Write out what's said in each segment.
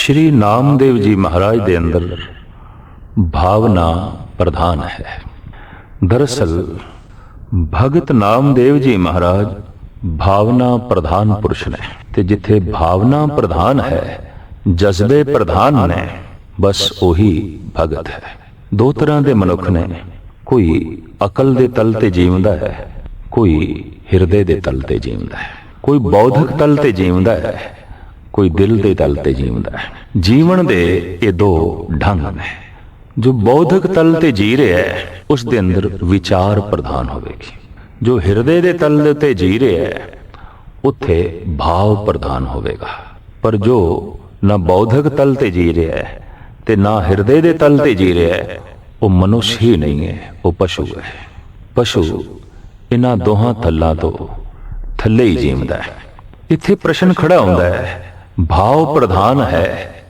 ਸ਼੍ਰੀ ਨਾਮਦੇਵ ਜੀ ਮਹਾਰਾਜ ਦੇ ਅੰਦਰ ਭਾਵਨਾ ਪ੍ਰਧਾਨ ਹੈ। ਦਰਅਸਲ, ਭਗਤ ਨਾਮਦੇਵ ਜੀ ਮਹਾਰਾਜ ਭਾਵਨਾ ਪ੍ਰਧਾਨ ਪੁਰਸ਼ ਨੇ ਤੇ ਜਿੱਥੇ ਭਾਵਨਾ ਪ੍ਰਧਾਨ ਹੈ, ਜਜ਼ਬੇ ਪ੍ਰਧਾਨ ਨੇ, ਬਸ ਉਹੀ ਭਗਤ ਹੈ। ਦੋ ਤਰ੍ਹਾਂ ਦੇ ਮਨੁੱਖ ਨੇ। ਕੋਈ ਅਕਲ ਦੇ ਤਲ ਤੇ ਜੀਵਦਾ ਹੈ, ਕੋਈ ਹਿਰਦੇ ਦੇ ਤਲ ਤੇ ਜੀਵਦਾ ਹੈ, ਕੋਈ ਬੌਧਿਕ ਤਲ ਤੇ ਜੀਵਦਾ ਹੈ। ਕੋਈ ਦਿਲ ਦੇ ਤਲ ਤੇ ਜੀਵਦਾ ਹੈ। ਜੀਵਨ ਦੇ ਇਹ ਦੋ ਢੰਗ ਨੇ। ਜੋ ਬੌਧਿਕ ਤਲ ਤੇ ਜੀ ਰਿਹਾ ਹੈ, ਉਸ ਦੇ ਅੰਦਰ ਵਿਚਾਰ ਪ੍ਰਧਾਨ ਹੋਵੇਗੀ। ਜੋ ਹਿਰਦੇ ਦੇ ਤਲ ਦੇ ਉੱਤੇ ਜੀ ਰਿਹਾ ਹੈ, ਉੱਥੇ ਭਾਵ ਪ੍ਰਧਾਨ ਹੋਵੇਗਾ। ਪਰ ਜੋ ਨਾ ਬੌਧਿਕ ਤਲ ਤੇ ਜੀ ਰਿਹਾ ਹੈ ਤੇ ਨਾ ਹਿਰਦੇ ਦੇ ਤਲ ਤੇ ਜੀ ਰਿਹਾ ਹੈ, ਉਹ ਮਨੁੱਖ ਹੀ ਨਹੀਂ ਹੈ, ਉਹ ਪਸ਼ੂ ਹੈ। ਪਸ਼ੂ ਇਹਨਾਂ ਦੋਹਾਂ ਤਲਾਂ ਤੋਂ ਥੱਲੇ ਹੀ ਜੀਵਦਾ ਹੈ। ਇੱਥੇ ਪ੍ਰਸ਼ਨ ਖੜਾ ਹੁੰਦਾ ਹੈ ਭਾਵ ਪ੍ਰਧਾਨ ਹੈ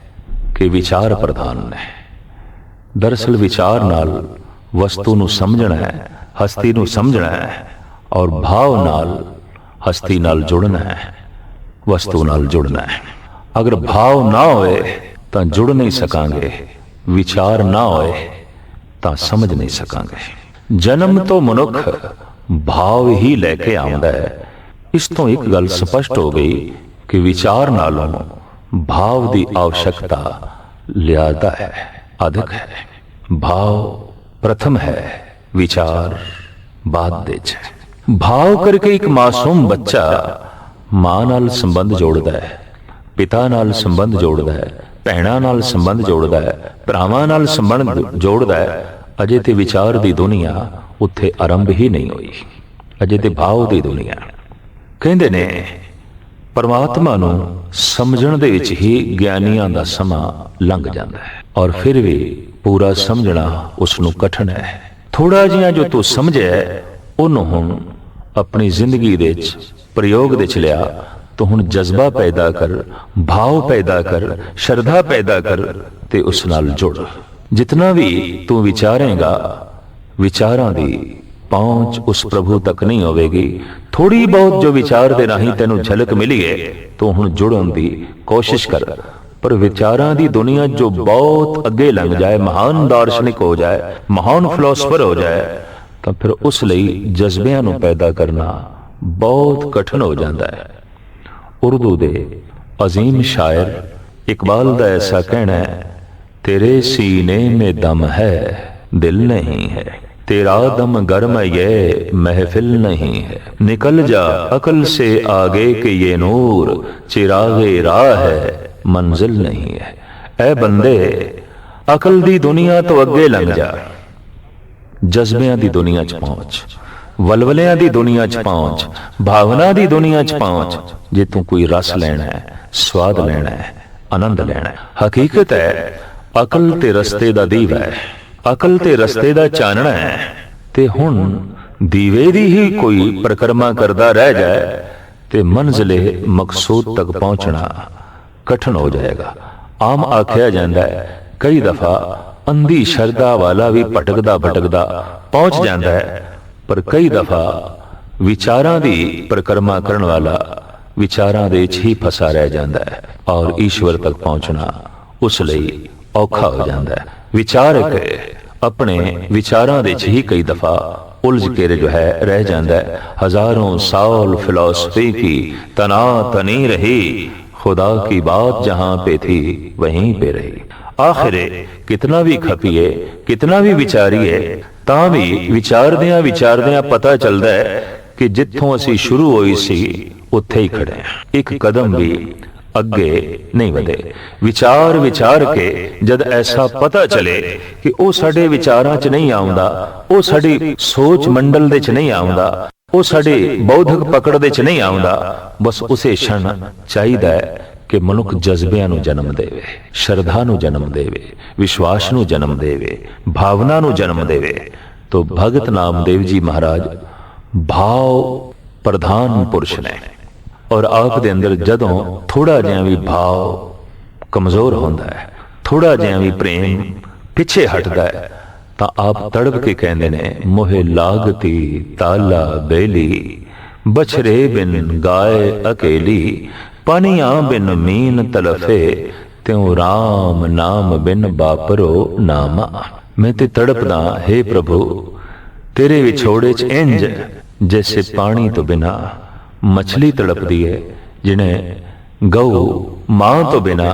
ਕਿ ਵਿਚਾਰ ਪ੍ਰਧਾਨ ਹੈ ਦਰਅਸਲ ਵਿਚਾਰ ਨਾਲ ਵਸਤੂ ਨੂੰ ਸਮਝਣਾ ਹੈ, ਹਸਤੀ ਨੂੰ ਸਮਝਣਾ ਹੈ ਔਰ ਭਾਵ ਨਾਲ ਹਸਤੀ ਨਾਲ ਜੁੜਨਾ ਹੈ, ਵਸਤੂ ਨਾਲ ਜੁੜਨਾ ਹੈ। ਅਗਰ ਭਾਵ ਨਾ ਹੋਏ ਤਾਂ ਜੁੜ ਨਹੀਂ ਸਕਾਂਗੇ, ਵਿਚਾਰ ਨਾ ਹੋਏ ਤਾਂ ਸਮਝ ਨਹੀਂ ਸਕਾਂਗੇ। ਜਨਮ ਤੋਂ ਮਨੁੱਖ ਭਾਵ ਹੀ ਲੈ ਕੇ ਆਉਂਦਾ ਹੈ। ਇਸ ਤੋਂ ਇੱਕ ਗੱਲ ਸਪਸ਼ਟ ਹੋ ਗਈ ਕਿ ਵਿਚਾਰ ਨਾਲੋਂ ਭਾਵ ਦੀ ਆਵਸ਼ਕਤਾ ਲਿਆਦਾ ਹੈ, ਅਧਿਕ ਹੈ। ਭਾਵ ਪ੍ਰਥਮ ਹੈ, ਵਿਚਾਰ ਬਾਅਦ ਦੇ ਚ ਭਾਵ ਕਰਕੇ ਇੱਕ ਮਾਸੂਮ ਬੱਚਾ ਮਾਂ ਨਾਲ ਸੰਬੰਧ ਜੋੜਦਾ ਹੈ, ਪਿਤਾ ਨਾਲ ਸੰਬੰਧ ਜੋੜਦਾ ਹੈ, ਭੈਣਾਂ ਨਾਲ ਸੰਬੰਧ ਜੋੜਦਾ ਹੈ, ਭਰਾਵਾਂ ਨਾਲ ਸੰਬੰਧ ਜੋੜਦਾ ਹੈ, ਅਜੇ ਤੇ ਵਿਚਾਰ ਦੀ ਦੁਨੀਆ ਉੱਥੇ ਆਰੰਭ ਹੀ ਨਹੀਂ ਹੋਈ। ਅਜੇ ਤੇ ਭਾਵ ਦੀ ਦੁਨੀਆ। ਕਹਿੰਦੇ ਨੇ ਪਰਮਾਤਮਾ ਨੂੰ ਸਮਝਣ ਦੇ ਵਿੱਚ ਹੀ ਗਿਆਨੀਆਂ ਦਾ ਸਮਾਂ ਲੰਘ ਜਾਂਦਾ ਹੈ ਔਰ ਫਿਰ ਵੀ ਪੂਰਾ ਸਮਝਣਾ ਉਸ ਨੂੰ ਕਠਿਨ ਹੈ। ਥੋੜਾ ਜਿਹਾ ਜੋ ਤੂੰ ਸਮਝਿਆ ਉਹਨੂੰ ਹੁਣ ਆਪਣੀ ਜ਼ਿੰਦਗੀ ਦੇ ਵਿੱਚ ਪ੍ਰਯੋਗ ਦੇ ਚ ਲਿਆ। ਤੂੰ ਹੁਣ ਜਜ਼ਬਾ ਪੈਦਾ ਕਰ, ਭਾਵ ਪੈਦਾ ਕਰ, ਸ਼ਰਧਾ ਪੈਦਾ ਕਰ ਤੇ ਉਸ ਨਾਲ ਜੁੜ। ਜਿਤਨਾ ਵੀ ਤੂੰ ਵਿਚਾਰੇਗਾ, ਵਿਚਾਰਾਂ ਦੀ ਪਹੁੰਚ ਉਸ ਪ੍ਰਭੂ ਤੱਕ ਨਹੀਂ ਹੋਵੇਗੀ। ਥੋੜੀ ਬਹੁਤ ਜੋ ਵਿਚਾਰ ਦੇ ਰਾਹੀਂ ਤੈਨੂੰ ਝਲਕ ਮਿਲੀ ਹੈ ਤੂੰ ਹੁਣ ਜੁੜਨ ਦੀ ਕੋਸ਼ਿਸ਼ ਕਰ। ਪਰ ਵਿਚਾਰਾਂ ਦੀ ਦੁਨੀਆ ਜੋ ਬਹੁਤ ਅੱਗੇ ਲੰਘ ਜਾਏ, ਮਹਾਨ ਦਾਰਸ਼ਨਿਕ ਹੋ ਜਾਏ, ਮਹਾਨ ਫਿਲਾਸਫਰ ਹੋ ਜਾਏ, ਤਾਂ ਫਿਰ ਉਸ ਲਈ ਜਜ਼ਬਿਆਂ ਨੂੰ ਪੈਦਾ ਕਰਨਾ ਬਹੁਤ ਕਠਿਨ ਹੋ ਜਾਂਦਾ ਹੈ। ਉਰਦੂ ਦੇ عظیم ਸ਼ਾਇਰ ਇਕਬਾਲ ਦਾ ਐਸਾ ਕਹਿਣਾ ਹੈ, ਤੇਰੇ ਸੀਨੇ ਮੇ ਦਮ ਹੈ, ਦਿਲ ਨਹੀਂ ਹੈ। तेरा दम गर्म ये महफिल नहीं है निकल जा अकल से आगे के ये नूर चिरागे राह है मंजिल नहीं है ऐ बंदे ਅਕਲ ਦੀ ਦੁਨੀਆ ਤੋਂ ਅੱਗੇ ਲੰਘ ਜਾ ਜਜ਼ਬਿਆਂ ਦੀ ਦੁਨੀਆ 'ਚ ਪਹੁੰਚ ਵਲਵਲਿਆਂ ਦੀ ਦੁਨੀਆ 'ਚ ਪਹੁੰਚ ਭਾਵਨਾ ਦੀ ਦੁਨੀਆ 'ਚ ਪਹੁੰਚ ਜੇ ਤੂੰ ਕੋਈ ਰਸ ਲੈਣਾ ਹੈ ਸਵਾਦ ਲੈਣਾ ਹੈ ਆਨੰਦ ਲੈਣਾ ਹੈ ਹਕੀਕਤ ਹੈ ਅਕਲ ਤੇ ਰਸਤੇ ਦਾ ਦੀਵਾ ਹੈ ਅਕਲ ਤੇ ਰਸਤੇ ਦਾ ਚਾਨਣਾ ਹੈ। ਤੇ ਹੁਣ ਦੀਵੇ ਦੀ ਹੀ ਕੋਈ ਪ੍ਰਕਰਮਾ ਕਰਦਾ ਰਹਿ ਜਾਏ ਤੇ ਮੰਜ਼ਲੇ ਮਕਸੂਦ ਤੱਕ ਪਹੁੰਚਣਾ ਕਠਿਨ ਹੋ ਜਾਏਗਾ। ਆਮ ਆਖਿਆ ਜਾਂਦਾ ਹੈ ਕਈ ਦਫਾ ਅੰਧੀ ਸ਼ਰਧਾ ਵਾਲਾ ਵੀ ਭਟਕਦਾ ਭਟਕਦਾ ਪਹੁੰਚ ਜਾਂਦਾ ਹੈ। ਪਰ ਕਈ ਦਫਾ ਵਿਚਾਰਾਂ ਦੀ ਪ੍ਰਕਰਮਾ ਕਰਨ ਵਾਲਾ ਵਿਚਾਰਾਂ ਦੇ ਵਿੱਚ ਹੀ ਫਸਾ ਰਹਿ ਜਾਂਦਾ ਹੈ ਔਰ ਈਸ਼ਵਰ ਤੱਕ ਪਹੁੰਚਣਾ ਉਸ ਲਈ ਔਖਾ ਹੋ ਜਾਂਦਾ ਹੈ। ਵਿਚਾਰਕ ਆਪਣੇ ਵਿਚਾਰਾਂ ਵਿੱਚ ਹੀ ਕਈ ਦਫਾ ਉਲਝ ਕੇ ਜੋ ਹੈ ਰਹਿ ਜਾਂਦਾ ਹੈ। ਹਜ਼ਾਰਾਂ ਸਾਲ ਫਿਲਾਸਫੀ ਕੀ ਤਨਾ ਤਨੀ ਰਹੀ। खुदा की बात जहां पे थी वहीं पे रही आखिरे कितना भी खपिए कितना भी विचारिए ਤਾਂ ਵੀ ਵਿਚਾਰਦਿਆਂ ਵਿਚਾਰਦਿਆਂ ਪਤਾ ਚੱਲਦਾ ਹੈ ਕਿ ਜਿੱਥੋਂ ਅਸੀਂ ਸ਼ੁਰੂ ਹੋਈ ਸੀ ਉੱਥੇ ਹੀ ਖੜੇ ਇੱਕ ਕਦਮ ਵੀ ਅੱਗੇ ਨਹੀਂ ਵਧੇ। ਵਿਚਾਰ ਵਿਚਾਰ ਕੇ ਜਦ ਐਸਾ ਪਤਾ ਚਲੇ ਕਿ ਉਹ ਸਾਡੇ ਵਿਚਾਰਾਂ 'ਚ ਨਹੀਂ ਆਉਂਦਾ, ਉਹ ਸਾਡੀ ਸੋਚ ਮੰਡਲ ਦੇ 'ਚ ਨਹੀਂ ਆਉਂਦਾ, ਉਹ ਸਾਡੇ ਬੌਧਿਕ ਪਕੜ ਦੇ 'ਚ ਨਹੀਂ ਆਉਂਦਾ, ਬਸ ਉਸੇ ਛਣ ਚਾਹੀਦਾ ਹੈ ਕਿ ਮਨੁੱਖ ਜਜ਼ਬਿਆਂ ਨੂੰ ਜਨਮ ਦੇਵੇ, ਸ਼ਰਧਾ ਨੂੰ ਜਨਮ ਦੇਵੇ, ਵਿਸ਼ਵਾਸ ਨੂੰ ਜਨਮ ਦੇਵੇ, ਭਾਵਨਾ ਨੂੰ ਜਨਮ ਦੇਵੇ। ਤੋ ਭਗਤ ਨਾਮਦੇਵ ਜੀ ਮਹਾਰਾਜ, ਭਾਵ ਪ੍ਰਧਾਨ ਪੁਰਸ਼ ਨੇ। ਔਰ ਆਪ ਦੇ ਅੰਦਰ ਜਦੋਂ ਥੋੜਾ ਜਿਹਾ ਵੀ ਭਾਵ ਕਮਜ਼ੋਰ ਹੁੰਦਾ ਹੈ, ਥੋੜਾ ਜਿਹਾ ਵੀ ਪ੍ਰੇਮ ਪਿੱਛੇ ਹਟਦਾ ਹੈ, ਤਾਂ ਆਪ ਤੜਪ ਕੇ ਕਹਿੰਦੇ ਨੇ, ਮੋਹਿ ਲਾਗਤੀ ਤਾਲਾ ਬੇਲੀ, ਬਛਰੇ ਬਿਨ ਗਾਏ ਅਕੇਲੀ ਪਾਨੀਆਂ ਬਿਨ ਮੀਨ ਤਲਫੇ, ਤਿਉ RAM ਨਾਮ ਬਿਨ ਬਾਪਰੋ ਨਾਮਾ। ਮੈਂ ਤੇ ਤੜਪਦਾ हे ਪ੍ਰਭੂ, ਤੇਰੇ ਵਿਛੋੜੇ ਚ ਇੰਜ, ਜੈਸੇ ਪਾਣੀ ਤੋਂ ਬਿਨਾ। ਮਛਲੀ ਤੜਪਦੀ ਹੈ ਜਿਹਨੇ ਗਊ ਮਾਂ ਤੋਂ ਬਿਨਾ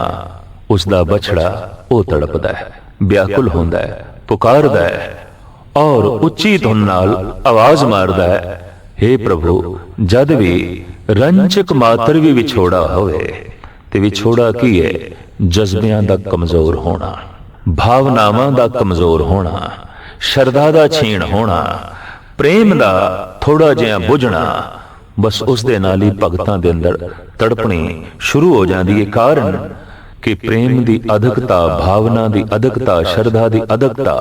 ਉਸ ਦਾ ਬਛੜਾ ਉਹ ਤੜਪਦਾ ਹੈ, ਵਿਆਕੁਲ ਹੁੰਦਾ ਹੈ, ਪੁਕਾਰਦਾ ਹੈ ਔਰ ਉੱਚੀ ਧੁਨ ਨਾਲ ਆਵਾਜ਼ ਮਾਰਦਾ ਹੈ हे ਪ੍ਰਭੂ, ਜਦ ਵੀ ਰੰਚਕ ਮਾਤਰ ਵੀ ਵਿਛੋੜਾ ਹੋਵੇ, ਤੇ ਵਿਛੋੜਾ ਕੀ ਹੈ ਜਜ਼ਬਿਆਂ ਦਾ ਕਮਜ਼ੋਰ ਹੋਣਾ, ਭਾਵਨਾਵਾਂ ਦਾ ਕਮਜ਼ੋਰ ਹੋਣਾ, ਸ਼ਰਧਾ ਦਾ ਛੀਣ ਹੋਣਾ, ਪ੍ਰੇਮ ਦਾ ਥੋੜਾ ਜਿਹਾ ਬੁਝਣਾ ਬਸ ਉਸ ਦੇ ਨਾਲ ਹੀ ਭਗਤਾਂ ਦੇ ਅੰਦਰ ਤੜਪਣੀ ਸ਼ੁਰੂ ਹੋ ਜਾਂਦੀ ਹੈ ਕਾਰਨ ਕਿ ਪ੍ਰੇਮ ਦੀ ਅਧਿਕਤਾ, ਭਾਵਨਾ ਦੀ ਅਧਿਕਤਾ, ਸ਼ਰਧਾ ਦੀ ਅਧਿਕਤਾ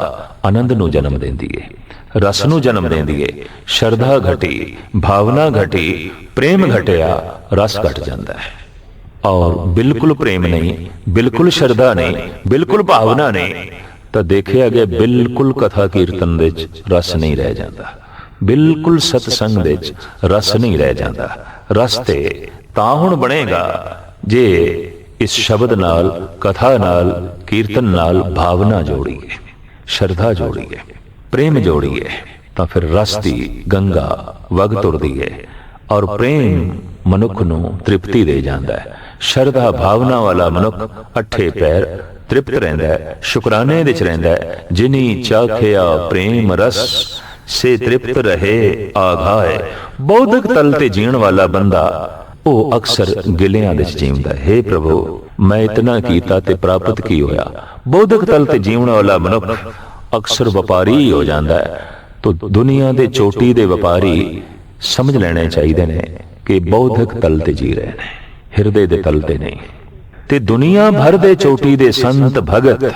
ਆਨੰਦ ਨੂੰ ਜਨਮ ਦਿੰਦੀ ਹੈ ਰਸ ਨੂੰ ਜਨਮ ਦਿੰਦੀ ਹੈ ਸ਼ਰਧਾ ਘਟੀ, ਭਾਵਨਾ ਘਟੀ, ਪ੍ਰੇਮ ਘਟਿਆ, ਰਸ ਘਟ ਜਾਂਦਾ ਹੈ। ਔਰ ਬਿਲਕੁਲ ਪ੍ਰੇਮ ਨਹੀਂ, ਬਿਲਕੁਲ ਸ਼ਰਧਾ ਨਹੀਂ, ਬਿਲਕੁਲ ਭਾਵਨਾ ਨਹੀਂ, ਤਾਂ ਦੇਖਿਆ ਗਿਆ ਬਿਲਕੁਲ ਕਥਾ ਕੀਰਤਨ ਵਿੱਚ ਰਸ ਨਹੀਂ ਰਹਿ ਜਾਂਦਾ। ਬਿਲਕੁਲ ਸਤਸੰਗ ਦੇ ਵਿੱਚ ਰਸ ਨਹੀਂ ਰਹਿ ਜਾਂਦਾ। ਰਸ ਤੇ ਤਾਂ ਹੁਣ ਬਣੇਗਾ ਜੇ ਇਸ ਸ਼ਬਦ ਨਾਲ, ਕਥਾ ਨਾਲ, ਕੀਰਤਨ ਨਾਲ ਭਾਵਨਾ ਜੋੜੀਏ, ਸ਼ਰਧਾ ਜੋੜੀਏ, ਪ੍ਰੇਮ ਜੋੜੀਏ, ਤਾਂ ਫਿਰ ਰਸ ਦੀ ਗੰਗਾ ਵਗ ਤੁਰਦੀ ਹੈ ਔਰ ਪ੍ਰੇਮ ਮਨੁੱਖ ਨੂੰ ਤ੍ਰਿਪਤੀ ਦੇ ਜਾਂਦਾ ਹੈ। ਸ਼ਰਧਾ ਭਾਵਨਾ ਵਾਲਾ ਮਨੁੱਖ ਅੱਠੇ ਪੈਰ ਤ੍ਰਿਪਤ ਰਹਿੰਦਾ ਹੈ, ਸ਼ੁਕਰਾਨੇ ਵਿੱਚ ਰਹਿੰਦਾ ਹੈ, ਜਿਨੀ ਚਾਖਿਆ ਪ੍ਰੇਮ ਰਸ ਸੇ ਤ੍ਰਿਪਤ ਰਹੇ ਆਘਾਏ। ਬੌਧਿਕ ਤਲ ਤੇ ਜੀਣ ਵਾਲਾ ਬੰਦਾ ਉਹ ਅਕਸਰ ਗਿਲਿਆਂ ਵਿੱਚ ਜੀਵਦਾ ਹੈ हे ਪ੍ਰਭੂ ਮੈਂ ਇਤਨਾ ਕੀਤਾ ਤੇ ਪ੍ਰਾਪਤ ਕੀ ਹੋਇਆ? ਬੌਧਿਕ ਤਲ ਤੇ ਜੀਵਣ ਵਾਲਾ ਮਨੁੱਖ ਅਕਸਰ ਵਪਾਰੀ ਹੀ ਹੋ ਜਾਂਦਾ ਹੈ। ਤੋ ਦੁਨੀਆ ਦੇ ਚੋਟੀ ਦੇ ਵਪਾਰੀ ਸਮਝ ਲੈਣੇ ਚਾਹੀਦੇ ਨੇ ਕਿ ਬੌਧਿਕ ਤਲ ਤੇ ਜੀ ਰਹੇ ਨੇ। ਹਿਰਦੇ ਦੇ ਤਲ ਤੇ ਨਹੀਂ। ਤੇ ਦੁਨੀਆ ਭਰ ਦੇ ਚੋਟੀ ਦੇ ਸੰਤ ਭਗਤ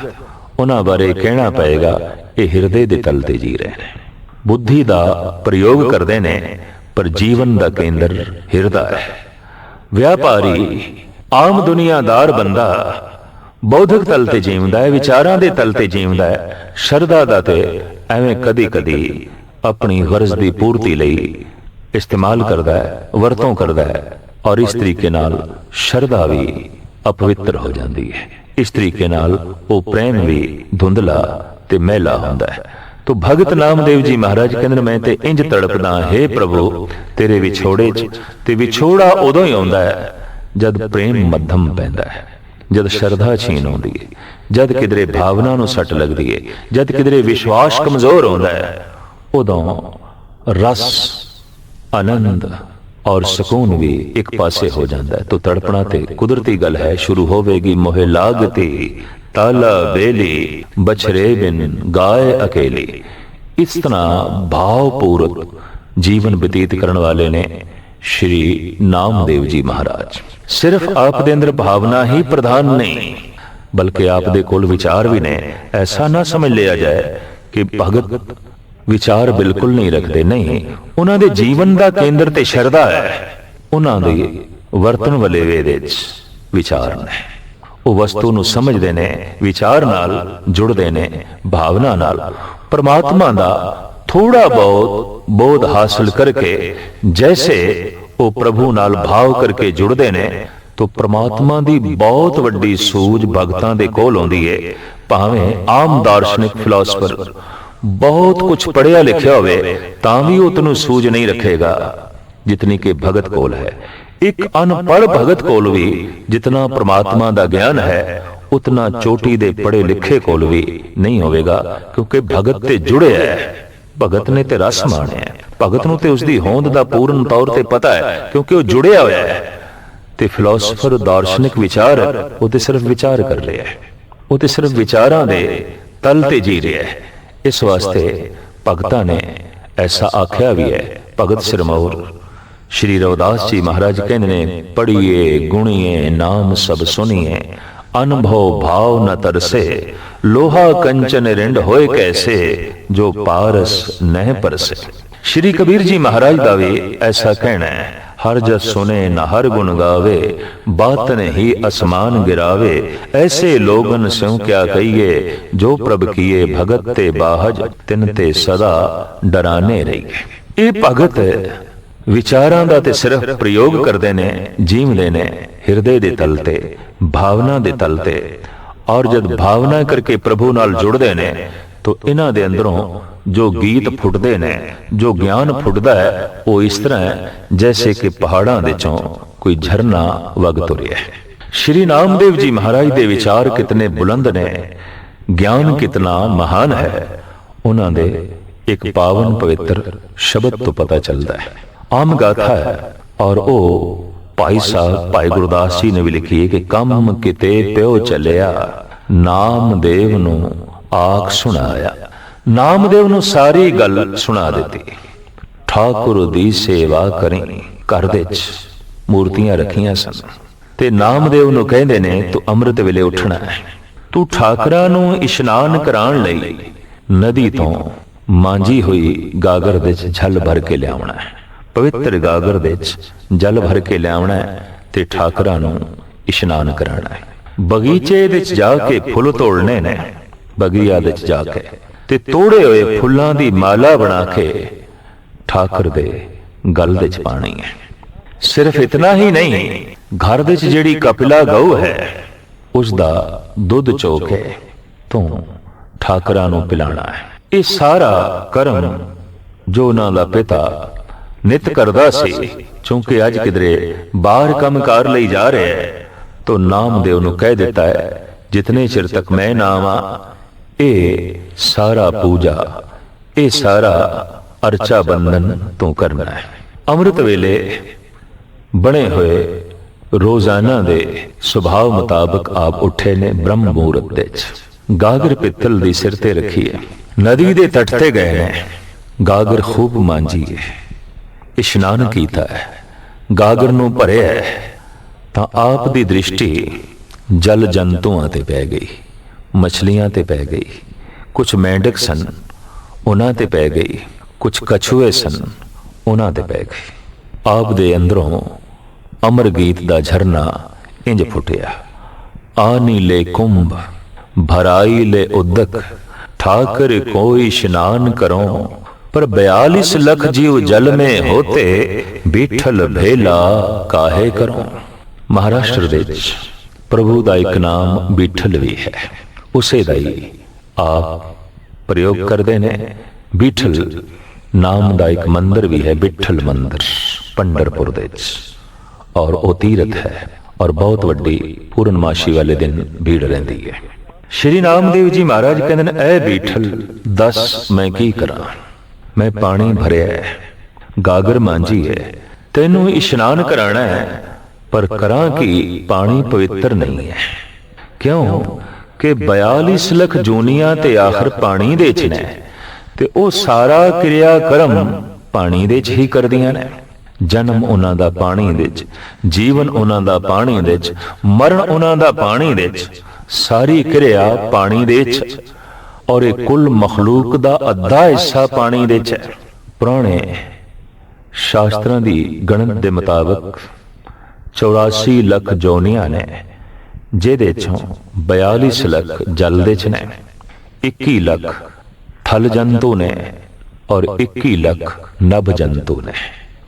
ਉਹਨਾਂ ਬਾਰੇ ਕਹਿਣਾ ਪਏਗਾ ਇਹ ਹਿਰਦੇ ਦੇ ਤਲ ਤੇ ਜੀ ਰਹੇ ਨੇ ਬੁੱਧੀ ਦਾ ਪ੍ਰਯੋਗ ਕਰਦੇ ਨੇ, ਪਰ ਜੀਵਨ ਦਾ ਕੇਂਦਰ ਹਿਰਦਾ ਹੈ। ਵਿਆਪਾਰੀ, ਆਮ ਦੁਨੀਆਦਾਰ ਬੰਦਾ ਬੌਧਿਕ ਤਲ ਤੇ ਜੀਵਦਾ ਹੈ, ਵਿਚਾਰਾਂ ਦੇ ਤਲ ਤੇ ਜੀਵਦਾ ਹੈ, ਸ਼ਰਧਾ ਦਾ ਤੇ ਐਵੇਂ ਕਦੀ ਕਦੀ ਆਪਣੀ ਗਰਜ਼ ਦੀ ਪੂਰਤੀ ਲਈ ਇਸਤੇਮਾਲ ਕਰਦਾ ਹੈ, ਵਰਤੋਂ ਕਰਦਾ ਹੈ ਔਰ ਇਸ ਤਰੀਕੇ ਨਾਲ ਸ਼ਰਧਾ ਵੀ ਅਪਵਿੱਤਰ ਹੋ ਜਾਂਦੀ ਹੈ। ਇਸ ਤਰੀਕੇ ਨਾਲ ਉਹ ਪ੍ਰੇਮ ਵੀ ਧੁੰਦਲਾ ਤੇ ਮਹਿਲਾ ਹੁੰਦਾ ਹੈ। ਤੋ ਭਗਤ ਨਾਮਦੇਵ ਜੀ ਮਹਾਰਾਜ ਕਹਿੰਦੇ ਮੈਂ ਤੇ ਇੰਜ ਤੜਪਦਾ ਹੈ ਪ੍ਰਭੂ ਤੇਰੇ ਵਿਛੋੜੇ 'ਚ ਤੇ ਵਿਛੋੜਾ ਉਦੋਂ ਹੀ ਆਉਂਦਾ ਹੈ ਜਦ ਪ੍ਰੇਮ ਮੱਧਮ ਪੈਂਦਾ ਹੈ। ਜਦ ਸ਼ਰਧਾ ਛੀਨ ਆਉਂਦੀ ਹੈ ਜਦ ਕਿਧਰੇ ਭਾਵਨਾ ਨੂੰ ਸੱਟ ਲੱਗਦੀ ਹੈ ਜਦ ਕਿਧਰੇ ਵਿਸ਼ਵਾਸ ਕਮਜ਼ੋਰ ਹੁੰਦਾ ਹੈ ਉਦੋਂ ਰਸ ਆਨੰਦ ਔਰ ਸਕੂਨ ਵੀ ਇੱਕ ਪਾਸੇ ਹੋ ਜਾਂਦਾ ਹੈ। ਤੋ ਤੜਪਣਾ ਤੇ ਕੁਦਰਤੀ ਗੱਲ ਹੈ ਸ਼ੁਰੂ ਹੋਵੇਗੀ ਮੋਹਿ ਲਾਗਤੀ ਤਾਲਾ ਬੇਲੀ ਬਛਰੇ ਬਿਨ ਗਾਏ ਅਕੇਲੀ। ਇਸ ਤਰ੍ਹਾਂ ਭਾਵਪੂਰਕ ਜੀਵਨ ਬਤੀਤ ਕਰਨ ਵਾਲੇ ਨੇ ਸ਼੍ਰੀ ਨਾਮਦੇਵ ਜੀ ਮਹਾਰਾਜ। ਸਿਰਫ ਆਪ ਦੇ ਅੰਦਰ ਭਾਵਨਾ ਹੀ ਪ੍ਰਧਾਨ ਨਹੀਂ, ਬਲਕਿ ਆਪ ਦੇ ਕੋਲ ਵਿਚਾਰ ਵੀ ਨੇ। ਐਸਾ ਨਾ ਸਮਝ ਲਿਆ ਜਾਏ ਕਿ ਭਗਤ ਵਿਚਾਰ ਬਿਲਕੁਲ ਨਹੀਂ ਰੱਖਦੇ। ਨਹੀਂ, ਉਹਨਾਂ ਦੇ ਜੀਵਨ ਦਾ ਕੇਂਦਰ ਤੇ ਸ਼ਰਧਾ ਹੈ। ਉਹਨਾਂ ਦੇ ਵਰਤਨ ਵਾਲੇ ਵੇਦ ਵਿੱਚ ਵਿਚਾਰ ਨੇ। ਉਹ ਵਸਤੂ ਨੂੰ ਸਮਝਦੇ ਨੇ, ਵਿਚਾਰ ਨਾਲ ਜੁੜਦੇ ਨੇ, ਭਾਵਨਾ ਨਾਲ। ਪਰਮਾਤਮਾ ਦਾ ਥੋੜਾ ਬਹੁਤ ਬੋਧ ਹਾਸਲ ਕਰਕੇ ਜੈਸੇ ਉਹ ਪ੍ਰਭੂ ਨਾਲ ਭਾਵ ਕਰਕੇ ਜੁੜਦੇ ਨੇ, ਤੋ ਪ੍ਰਮਾਤਮਾ ਦੀ ਬਹੁਤ ਵੱਡੀ ਸੂਝ ਭਗਤਾਂ ਦੇ ਕੋਲ ਆਉਂਦੀ ਏ। ਭਾਵੇਂ ਆਮ ਦਾਰਸ਼ਨਿਕ ਫਿਲਾਸਫਰ ਬਹੁਤ ਕੁਝ ਪੜਿਆ ਲਿਖਿਆ ਹੋਵੇ, ਤਾਂ ਵੀ ਉਹ ਤੈਨੂੰ ਸੂਝ ਨਹੀਂ ਰੱਖੇਗਾ, ਜਿਤਨੀ ਕਿ ਭਗਤ ਕੋਲ ਹੈ। ਇੱਕ ਅਨਪੜ੍ਹ ਭਗਤ ਕੋਲ ਵੀ ਜਿਤਨਾ ਪ੍ਰਮਾਤਮਾ ਦਾ ਗਿਆਨ ਹੈ ਉਤਨਾ ਚੋਟੀ ਦੇ ਪੜੇ ਲਿਖੇ ਕੋਲ ਵੀ ਨਹੀਂ ਹੋਵੇਗਾ ਕਿਉਂਕਿ ਭਗਤ ਤੇ ਜੁੜਿਆ ਹੈ ਭਗਤ ਨੇ ਤੇ ਰਸ ਮਾਣਿਆ ਹੈ। ਭਗਤ ਨੂੰ ਤੇ ਉਸ ਦੀ ਹੋਂਦ ਦਾ ਪੂਰਨ ਤੌਰ ਤੇ ਪਤਾ ਹੈ ਕਿਉਂਕਿ ਉਹ ਜੁੜਿਆ ਹੋਇਆ ਹੈ। ਤੇ ਫਿਲਾਸਫਰ ਦਾਰਸ਼ਨਿਕ ਵਿਚਾਰ ਉਹ ਤੇ ਸਿਰਫ ਵਿਚਾਰ ਕਰ ਰਿਹਾ ਹੈ। ਉਹ ਤੇ ਸਿਰਫ ਵਿਚਾਰਾਂ ਦੇ ਤਲ ਤੇ ਜੀ ਰਿਹਾ ਹੈ। ਇਸ ਵਾਸਤੇ ਭਗਤਾਂ ਨੇ ਐਸਾ ਆਖਿਆ ਵੀ ਹੈ ਭਗਤ ਸਿਰਮੌਰ ਸ਼੍ਰੀ ਰਵਿਦਾਸ ਜੀ ਮਹਾਰਾਜ ਕਹਿੰਦੇ ਨੇ ਪੜੀਏ ਗੁਣੀਏ, ਨਾਮ ਸਭ ਸੁਣੀਏ, ਅਨਭਵ ਭਾਵ ਨ ਤਰਸੇ, ਲੋਹਾ ਕੰਚਨ ਰਿੰਡ ਹੋਏ ਕੈਸੇ, ਜੋ ਪਾਰਸ ਨਹਿ ਪਰਸੇ। ਸ਼੍ਰੀ ਕਬੀਰ ਜੀ ਮਹਾਰਾਜ ਦਾ ਵੀ ਐਸਾ ਕਹਿਣਾ ਹੈ, ਹਰ ਜਸ ਸੁਨੇ ਨ ਹਰ ਗੁਣ ਗਾਵੇ, ਬਾਤ ਹੀ ਅਸਮਾਨ ਗਿਰਾਵੇ, ਐਸੇ ਲੋਗਨ ਸਿਉ ਕਿਆ ਕਹੀਏ, ਜੋ ਪ੍ਰਭ ਕੀਏ ਭਗਤ ਤੇ ਬਾਹਜ, ਤਿਨ ਤੇ ਸਦਾ ਡਰਾਨੇ ਰਹੀਏ। ਇਹ ਭਗਤ ਵਿਚਾਰਾਂ ਦਾ ਤੇ ਸਿਰਫ ਪ੍ਰਯੋਗ ਕਰਦੇ ਨੇ ਜੀਵਦੇ ਨੇ, ਹਿਰਦੇ ਦੇ ਤਲ ਤੇ, ਭਾਵਨਾ ਦੇ ਤਲ ਤੇ। ਔਰ ਜਦ ਭਾਵਨਾ ਕਰਕੇ ਪ੍ਰਭੂ ਨਾਲ ਜੁੜਦੇ ਨੇ, ਤਾਂ ਇਹਨਾਂ ਦੇ ਅੰਦਰੋਂ ਜੋ ਗੀਤ ਫੁੱਟਦੇ ਨੇ, ਜੋ ਗਿਆਨ ਫੁੱਟਦਾ ਹੈ, ਉਹ ਇਸ ਤਰ੍ਹਾਂ ਹੈ, ਜੈਸੇ ਕਿ ਪਹਾੜਾਂ ਦੇ ਚੋਂ ਕੋਈ ਝਰਨਾ ਵਗ ਤੁਰਿਆ ਹੈ। ਸ਼੍ਰੀ ਨਾਮਦੇਵ ਜੀ ਮਹਾਰਾਜ ਦੇ ਵਿਚਾਰ ਕਿਤਨੇ ਬੁਲੰਦ ਨੇ। ਗਿਆਨ ਕਿਤਨਾ ਮਹਾਨ ਹੈ। ਉਹਨਾਂ ਦੇ ਇੱਕ ਪਾਵਨ ਪਵਿੱਤਰ ਸ਼ਬਦ ਤੋਂ ਪਤਾ ਚੱਲਦਾ ਹੈ। ਆਮ ਗਾਥਾ ਹੈ। ਔਰ ਉਹ ਭਾਈ ਸਾਹਿਬ ਭਾਈ ਗੁਰਦਾਸ ਜੀ ਨੇ ਵੀ ਲਿਖੀ ਹੈ ਕਿ ਕੰਮ ਕਿਤੇ ਪਿਓ ਚੱਲਿਆ ਨਾਮਦੇਵ ਨੂੰ ਆਖ ਸੁਣਾਇਆ। ਨਾਮਦੇਵ ਨੂੰ ਸਾਰੀ ਗੱਲ ਸੁਣਾ ਦਿੱਤੀ। ਠਾਕੁਰ ਦੀ ਸੇਵਾ ਕਰੀ ਘਰ ਦੇ ਚ ਮੂਰਤੀਆਂ ਰੱਖੀਆਂ ਸਨ। ਤੇ ਨਾਮਦੇਵ ਨੂੰ ਕਹਿੰਦੇ ਨੇ ਤੂੰ ਅੰਮ੍ਰਿਤ ਵੇਲੇ ਉੱਠਣਾ ਹੈ। ਤੂੰ ਠਾਕਰਾਂ ਨੂੰ ਇਸ਼ਨਾਨ ਕਰਾਉਣ ਲਈ ਨਦੀ ਤੋਂ ਮਾਂਜੀ ਹੋਈ ਗਾਗਰ ਦੇ ਚ ਝਲ ਭਰ ਕੇ ਲਿਆਉਣਾ ਹੈ। ਪਵਿੱਤਰ ਗਾਗਰ ਦੇ ਚ ਜਲ ਭਰ ਕੇ ਲਿਆਉਣਾ ਹੈ ਤੇ ਠਾਕਰਾਂ ਨੂੰ ਇਸ਼ਨਾਨ ਕਰਾਉਣਾ ਹੈ। ਬਗੀਚੇ ਦੇ ਚ ਜਾ ਕੇ ਫੁੱਲ ਤੋੜਨੇ ਨੇ, ਬਗੀਆ ਦੇ ਚ ਜਾ ਕੇ। ਤੇ ਤੋੜੇ ਹੋਏ ਫੁੱਲਾਂ ਦੀ ਮਾਲਾ ਬਣਾ ਕੇ ਠਾਕਰ ਦੇ ਗਲ ਦੇ ਚ ਪਾਣੀ ਹੈ। ਸਿਰਫ ਇਤਨਾ ਹੀ ਨਹੀਂ, ਘਰ ਦੇ ਵਿੱਚ ਜਿਹੜੀ ਕਪਿਲਾ ਗਊ ਹੈ ਉਸ ਦਾ ਦੁੱਧ ਚੋ ਕੇ ਤੂੰ ਠਾਕਰਾਂ ਨੂੰ ਪਿਲਾਣਾ ਹੈ। ਇਹ ਸਾਰਾ ਕਰਮ ਜੋ ਉਹਨਾਂ ਦਾ ਪਿਤਾ ਨਿਤ ਕਰਦਾ ਸੀ, ਕਿਉਂਕਿ ਅੱਜ ਕਿਧਰੇ ਬਾਹਰ ਕੰਮਕਾਰ ਲਈ ਜਾ ਰਿਹਾ ਹੈ, ਤੋ ਨਾਮਦੇਵ ਨੂੰ ਕਹਿ ਦਿੱਤਾ ਹੈ, ਜਿਤਨੇ ਚਿਰ ਤੱਕ ਮੈਂ ਨਾ ਆਵਾਂ ਇਹ ਸਾਰਾ ਪੂਜਾ, ਇਹ ਸਾਰਾ ਅਰਚਾ ਬੰਧਨ ਤੂੰ ਕਰਨਾ ਹੈ। ਅੰਮ੍ਰਿਤ ਵੇਲੇ ਬਣੇ ਹੋਏ ਰੋਜ਼ਾਨਾ ਦੇ ਸੁਭਾਅ ਮੁਤਾਬਕ ਆਪ ਉੱਠੇ ਨੇ ਬ੍ਰਹਮ ਮੂਰਤ ਦੇ ਚ ਗਾਗਰ ਪਿੱਤਲ ਦੀ ਸਿਰ ਤੇ ਰੱਖੀ ਹੈ। ਨਦੀ ਦੇ ਤੱਟ ਤੇ ਗਏ ਨੇ। ਗਾਗਰ ਖੂਬ ਮਾਂਜੀ ਹੈ। ਇਸ਼ਨਾਨ ਕੀਤਾ ਹੈ, ਗਾਗਰ ਨੂੰ ਭਰਿਆ ਹੈ, ਤਾਂ ਆਪ ਦੀ ਦ੍ਰਿਸ਼ਟੀ ਜਲ ਜੰਤੂਆਂ ਤੇ ਪੈ ਗਈ, ਮਛਲੀਆਂ ਤੇ ਪੈ ਗਈ ਕੁਝ ਮੈਂਡਕ ਸਨ, ਉਹਨਾਂ ਤੇ ਪੈ ਗਈ ਕੁਝ ਕਛੂਏ ਸਨ, ਉਹਨਾਂ ਤੇ ਪੈ ਗਈ। ਆਪ ਦੇ ਅੰਦਰੋਂ ਅਮਰ ਗੀਤ ਦਾ ਝਰਨਾ ਇੰਜ ਫੁੱਟਿਆ। ਆ ਨੀਲੇ ਕੁੰਭ, ਭਰਾਈ ਲੈ ਉਦਕ, ਠਾਕਰ ਕੋਈ ਇਸ਼ਨਾਨ ਕਰੋ ਪਰ 42 ਲੱਖ ਜੀਵ ਜਲ ਮੇ ਹੋਤੇ ਬੀਠਲ ਭੇਲਾ ਕਾਹੇ ਕਰੋ ਮਹਾਰਾਸ਼ਟਰ ਵਿੱਚ ਪ੍ਰਭੂ ਦਾ ਇੱਕ ਨਾਮ ਬੀਠਲ ਵੀ ਹੈ ਉਸੇ ਦਾ ਹੀ ਆਪ ਪ੍ਰਯੋਗ ਕਰਦੇ ਨੇ ਬੀਠਲ ਨਾਮ ਦਾ ਇੱਕ ਮੰਦਿਰ ਵੀ ਹੈ ਬਿੱਠਲ ਮੰਦਿਰ ਪੰਡਰਪੁਰ ਦੇ ਵਿੱਚ ਔਰ ਉਹ ਤੀਰਥ ਹੈ ਔਰ ਬਹੁਤ ਵੱਡੀ ਪੂਰਨਮਾਸ਼ੀ ਵਾਲੇ ਦਿਨ ਭੀੜ ਰਹਿੰਦੀ ਹੈ ਸ਼੍ਰੀ ਨਾਮਦੇਵ ਜੀ ਮਹਾਰਾਜ ਕਹਿੰਦੇ ਨੇ ਐ ਬੀਠਲ ਦੱਸ ਮੈਂ ਕੀ ਕਰਾਂ ਮੈਂ ਪਾਣੀ ਭਰਿਆ ਹੈ, ਗਾਗਰ ਮਾਂਜੀ ਹੈ, ਤੈਨੂੰ ਇਸ਼ਨਾਨ ਕਰਾਣਾ ਹੈ, ਪਰ ਕਰਾਂ ਕਿ, ਪਾਣੀ ਪਵਿੱਤਰ ਨਹੀਂ ਹੈ। ਕਿਉਂ? ਕਿ 42 ਲੱਖ ਜੂਨੀਆਂ ਤੇ ਆਖਰ ਪਾਣੀ ਦੇ ਚ ਨੇ, ਤੇ ਉਹ ਸਾਰਾ ਕਿਰਿਆ ਕਰਮ ਪਾਣੀ ਦੇ ਚ ਹੀ ਕਰਦੀਆਂ ਨੇ। ਜਨਮ ਉਹਨਾਂ ਦਾ ਪਾਣੀ ਦੇ ਚ, ਜੀਵਨ ਉਹਨਾਂ ਦਾ ਪਾਣੀ ਦੇ ਚ, ਮਰਨ ਉਹਨਾਂ ਦਾ ਪਾਣੀ ਦੇ ਚ, ਸਾਰੀ ਕਿਰਿਆ ਪਾਣੀ ਦੇ ਚ। ਔਰ ਇਹ ਕੁੱਲ ਮਖਲੂਕ ਦਾ ਅੱਧਾ ਹਿੱਸਾ ਪਾਣੀ ਦੇ ਚ ਹੈ। ਪੁਰਾਣੇ ਸ਼ਾਸਤਰਾਂ ਦੀ ਗਣਤ ਦੇ ਮੁਤਾਬਕ 84 ਲੱਖ ਜੋਨੀਆਂ ਨੇ, ਜਿਹਦੇ ਚੋਂ 42 ਲੱਖ ਜਲ ਦੇ ਚ ਨੇ 21 ਲੱਖ ਥਲ ਜੰਤੂ ਨੇ ਔਰ 21 ਲੱਖ ਨਭ ਜੰਤੂ ਨੇ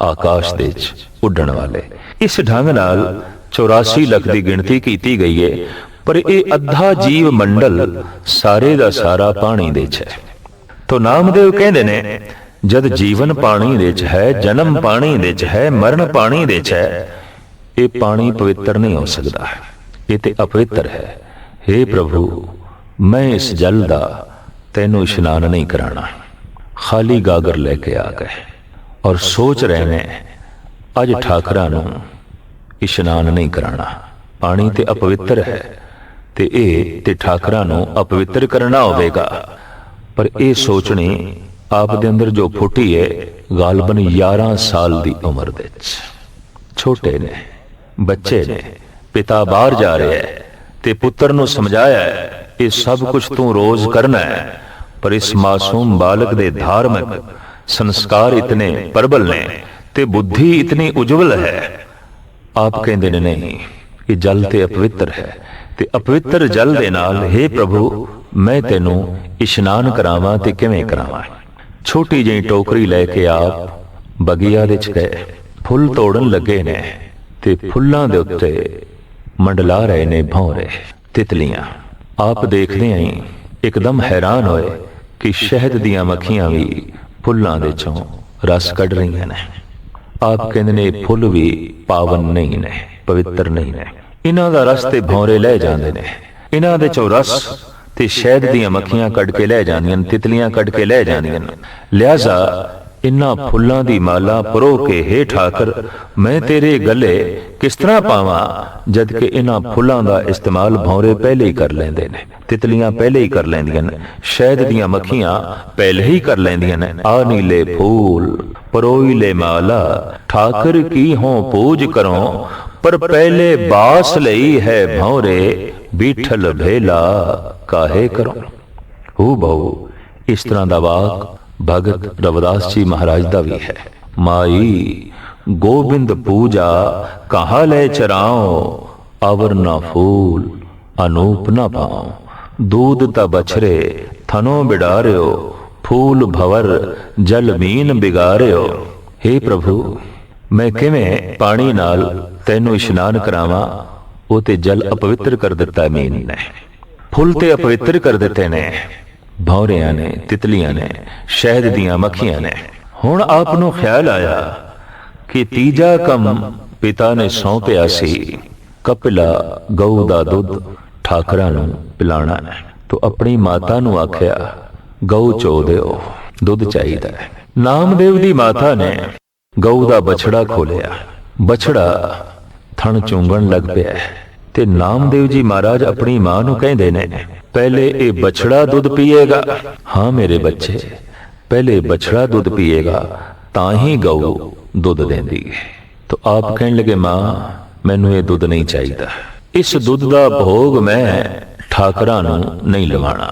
ਆਕਾਸ਼ ਦੇ ਚ ਉੱਡਣ ਵਾਲੇ। ਇਸ ਢੰਗ ਨਾਲ 84 ਲੱਖ ਦੀ ਗਿਣਤੀ ਕੀਤੀ ਗਈ ਹੈ ਪਰ ਇਹ ਅੱਧਾ ਜੀਵ ਮੰਡਲ ਸਾਰੇ ਦਾ ਸਾਰਾ ਪਾਣੀ ਦੇ ਚ ਹੈ। ਤੋ ਨਾਮਦੇਵ ਕਹਿੰਦੇ ਨੇ ਜਦ ਜੀਵਨ ਪਾਣੀ ਦੇ ਚ ਹੈ ਜਨਮ ਪਾਣੀ ਦੇ ਚ ਹੈ ਮਰਨ ਪਾਣੀ ਦੇ ਚ ਹੈ। ਇਹ ਪਾਣੀ ਪਵਿੱਤਰ ਨਹੀਂ ਹੋ ਸਕਦਾ ਇਹ ਤੇ ਅਪਵਿੱਤਰ ਹੈ। हे ਪ੍ਰਭੂ ਮੈਂ ਇਸ ਜਲ ਦਾ ਤੈਨੂੰ ਇਸ਼ਨਾਨ ਨਹੀਂ ਕਰਾਣਾ ਖਾਲੀ ਗਾਗਰ ਲੈ ਕੇ ਆ ਗਏ। ਔਰ ਸੋਚ ਰਹੇ ਨੇ ਅੱਜ ਠਾਕਰਾਂ ਨੂੰ ਇਸ਼ਨਾਨ ਨਹੀਂ ਕਰਾਣਾ ਪਾਣੀ ਤੇ ਅਪਵਿੱਤਰ ਹੈ ਤੇ ਇਹ ਤੇ ਠਾਕਰਾਂ ਨੂੰ ਅਪਵਿੱਤਰ ਕਰਨਾ ਹੋਵੇਗਾ। ਪਰ ਇਹ ਸੋਚਣੀ ਆਪ ਦੇ ਅੰਦਰ ਜੋ ਫੁੱਟੀ ਹੈ, ਗਾਲਬਨ 11 ਸਾਲ ਦੀ ਉਮਰ ਦੇ ਵਿੱਚ। ਛੋਟੇ ਨੇ, ਬੱਚੇ ਨੇ, ਪਿਤਾ ਬਾਹਰ ਜਾ ਰਿਹਾ ਹੈ ਤੇ ਪੁੱਤਰ ਨੂੰ ਸਮਝਾਇਆ ਹੈ, ਇਹ ਸਭ ਕੁਝ ਤੂੰ ਰੋਜ਼ ਕਰਨਾ ਹੈ। ਪਰ ਇਸ ਮਾਸੂਮ ਬਾਲਕ ਦੇ ਧਾਰਮਿਕ ਸੰਸਕਾਰ ਇਤਨੇ ਪ੍ਰਬਲ ਨੇ ਤੇ ਬੁੱਧੀ ਇਤਨੀ ਉਜਵਲ ਹੈ। ਆਪ ਕਹਿੰਦੇ ਨੇ, ਨਹੀਂ, ਇਹ ਜਲ ਤੇ ਅਪਵਿੱਤਰ ਹੈ। ਤੇ ਅਪਵਿੱਤਰ ਜਲ ਦੇ ਨਾਲ हे ਪ੍ਰਭੂ, ਮੈਂ ਤੈਨੂੰ ਇਸ਼ਨਾਨ ਕਰਾਵਾਂ ਤੇ ਕਿਵੇਂ ਕਰਾਵਾਂ? ਛੋਟੀ ਜਿਹੀ ਟੋਕਰੀ ਲੈ ਕੇ ਆਪ ਬਗੀਆ ਵਿੱਚ ਚ ਗਏ। ਫੁੱਲ ਤੋੜਨ ਲੱਗੇ ਨੇ ਤੇ ਫੁੱਲਾਂ ਦੇ ਉੱਤੇ ਮੰਡਲਾ ਰਹੇ ਨੇ ਭੌਰੇ, ਤਿਤਲੀਆਂ। ਆਪ ਦੇਖਦੇ ਆਂ ਇੱਕਦਮ ਹੈਰਾਨ ਹੋਏ ਕਿ ਸ਼ਹਿਦ ਦੀਆਂ ਮੱਖੀਆਂ ਵੀ ਫੁੱਲਾਂ ਦੇ ਚੋਂ ਰਸ ਕੱਢ ਰਹੀਆਂ ਨੇ। ਆਪ ਕਹਿੰਦੇ ਨੇ, ਫੁੱਲ ਵੀ ਪਾਵਨ ਨਹੀਂ ਨੇ, ਪਵਿੱਤਰ ਨਹੀਂ ਨੇ। ਇਹਨਾਂ ਦਾ ਰਸ ਤੇ ਭੌਰੇ ਲੈ ਜਾਂਦੇ ਨੇ। ਇਹਨਾਂ ਦੇ ਚੋਂ ਤੇ ਸ਼ਹਿਦ ਦੀਆਂ ਮੱਖੀਆਂ ਕੱਢ ਕੇ ਲੈ ਜਾਂਦੀਆਂ ਨੇ, ਤਿਤਲੀਆਂ ਕੱਢ ਕੇ ਲੈ ਜਾਂਦੀਆਂ ਨੇ। ਲਿਆਜ਼ਾ, ਇਨ੍ਹਾਂ ਫੁੱਲਾਂ ਦੀ ਮਾਲਾ ਪਰੋ ਕੇ, ਹੇ ਠਾਕਰ, ਮੈਂ ਤੇਰੇ ਗਲੇ ਕਿਸ ਤਰ੍ਹਾਂ ਪਾਵਾਂ ਜਦ ਕਿ ਇਹਨਾਂ ਫੁੱਲਾਂ ਦਾ ਇਸਤੇਮਾਲ ਭੌਰੇ ਪਹਿਲੇ ਹੀ ਕਰ ਲੈਂਦੇ ਨੇ, ਤਿਤਲੀਆਂ ਪਹਿਲੇ ਹੀ ਕਰ ਲੈਂਦੀਆਂ ਨੇ, ਸ਼ਹਿਦ ਦੀਆਂ ਮੱਖੀਆਂ ਪਹਿਲੇ ਹੀ ਕਰ ਲੈਂਦੀਆਂ ਨੇ। ਆ ਨੀਲੇ ਫੂਲ ਪਰੋਈ ਲੈ ਮਾਲਾ, ਠਾਕਰ ਕੀ ਹੋਂ ਪੂਜ ਕਰੋ ਪਰ ਪਹਿਲੇ ਬਾਸ ਲਈ ਹੈ ਭੌਰੇ, ਬੀਠਲ ਭੇਲਾ ਕਾਹੇ ਕਰੋ? ਹੂ ਬਹੁ, ਇਸ ਤਰ੍ਹਾਂ ਦਾ ਵਾਕ ਭਗਤ ਰਵਿਦਾਸ ਜੀ ਮਹਾਰਾਜ ਦਾ ਵੀ ਹੈ। ਮਾਈ, ਗੋਬਿੰਦ ਪੂਜਾ, ਕਹਾ ਲੈ ਚਰਾਓ ਅਵਰ ਨਾ ਫੂਲ, ਅਨੂਪ ਨਾ ਪਾਉ। ਦੂਧ ਤਾ ਬਛਰੇ, ਥਨੋ ਬਿਡਾਰਿਓ। ਫੂਲ ਭਵਰ, ਜਲ ਮੀਨ ਬਿਗਾਰਿਓ। हे ਪ੍ਰਭੂ, ਮੈਂ ਕਿਵੇਂ ਪਾਣੀ ਨਾਲ ਤੈਨੂੰ ਇਸ਼ਨਾਨ ਕਰਾਵਾਂ, ਉਹ ਤੇ ਜਲ ਅਪਵਿੱਤਰ ਕਰ ਦਿੱਤਾ ਮੀਨ। ਨੇ ਫੁੱਲ ਤੇ ਅਪਵਿੱਤਰ ਕਰ ਦਿੱਤੇ ਨੇ, ਭੌਰਿਆਂ ਨੇ, ਤਿਤਲੀਆਂ ਨੇ, ਸ਼ਹਿਦ ਦੀਆਂ ਮੱਖੀਆਂ ਨੇ। ਹੁਣ ਆਪ ਨੂੰ ਖਿਆਲ ਆਇਆ ਕਿ ਤੀਜਾ ਕੰਮ ਪਿਤਾ ਨੇ ਸੌਂਪਿਆ ਸੀ, ਕਪਿਲਾ ਗਊ ਦਾ ਦੁੱਧ ਠਾਕਰਾਂ ਨੂੰ ਪਿਲਾਣਾ ਹੈ ਤੋ ਆਪਣੀ ਮਾਤਾ ਨੂੰ ਆਖਿਆ, ਗਊ ਚੋ ਦਿਓ, ਦੁੱਧ ਚਾਹੀਦਾ ਹੈ। ਨਾਮਦੇਵ ਦੀ ਮਾਤਾ ਨੇ ਗਊ ਦਾ ਬਛੜਾ ਖੋਲਿਆ ਬਛੜਾ ਥਣ ਚੁੰਗਣ ਲੱਗ ਪਿਆ ਤੇ ਨਾਮਦੇਵ ਜੀ ਮਹਾਰਾਜ ਆਪਣੀ ਮਾਂ ਨੂੰ ਕਹਿੰਦੇ ਨੇ, ਪਹਿਲੇ ਇਹ ਬਛੜਾ ਦੁੱਧ ਪੀਏਗਾ। ਹਾਂ ਮੇਰੇ ਬੱਚੇ, ਪਹਿਲੇ ਬਛੜਾ ਦੁੱਧ ਪੀਏਗਾ, ਤਾਂ ਹੀ ਗਊ ਦੁੱਧ ਦਿੰਦੀ ਹੈ। ਤਾਂ ਆਪ ਕਹਿਣ ਲੱਗੇ, ਮਾਂ, ਮੈਨੂੰ ਇਹ ਦੁੱਧ ਨਹੀਂ ਚਾਹੀਦਾ। ਇਸ ਦੁੱਧ ਦਾ ਭੋਗ ਮੈਂ ਠਾਕਰਾਂ ਨੂੰ ਨਹੀਂ ਲਵਾਣਾ।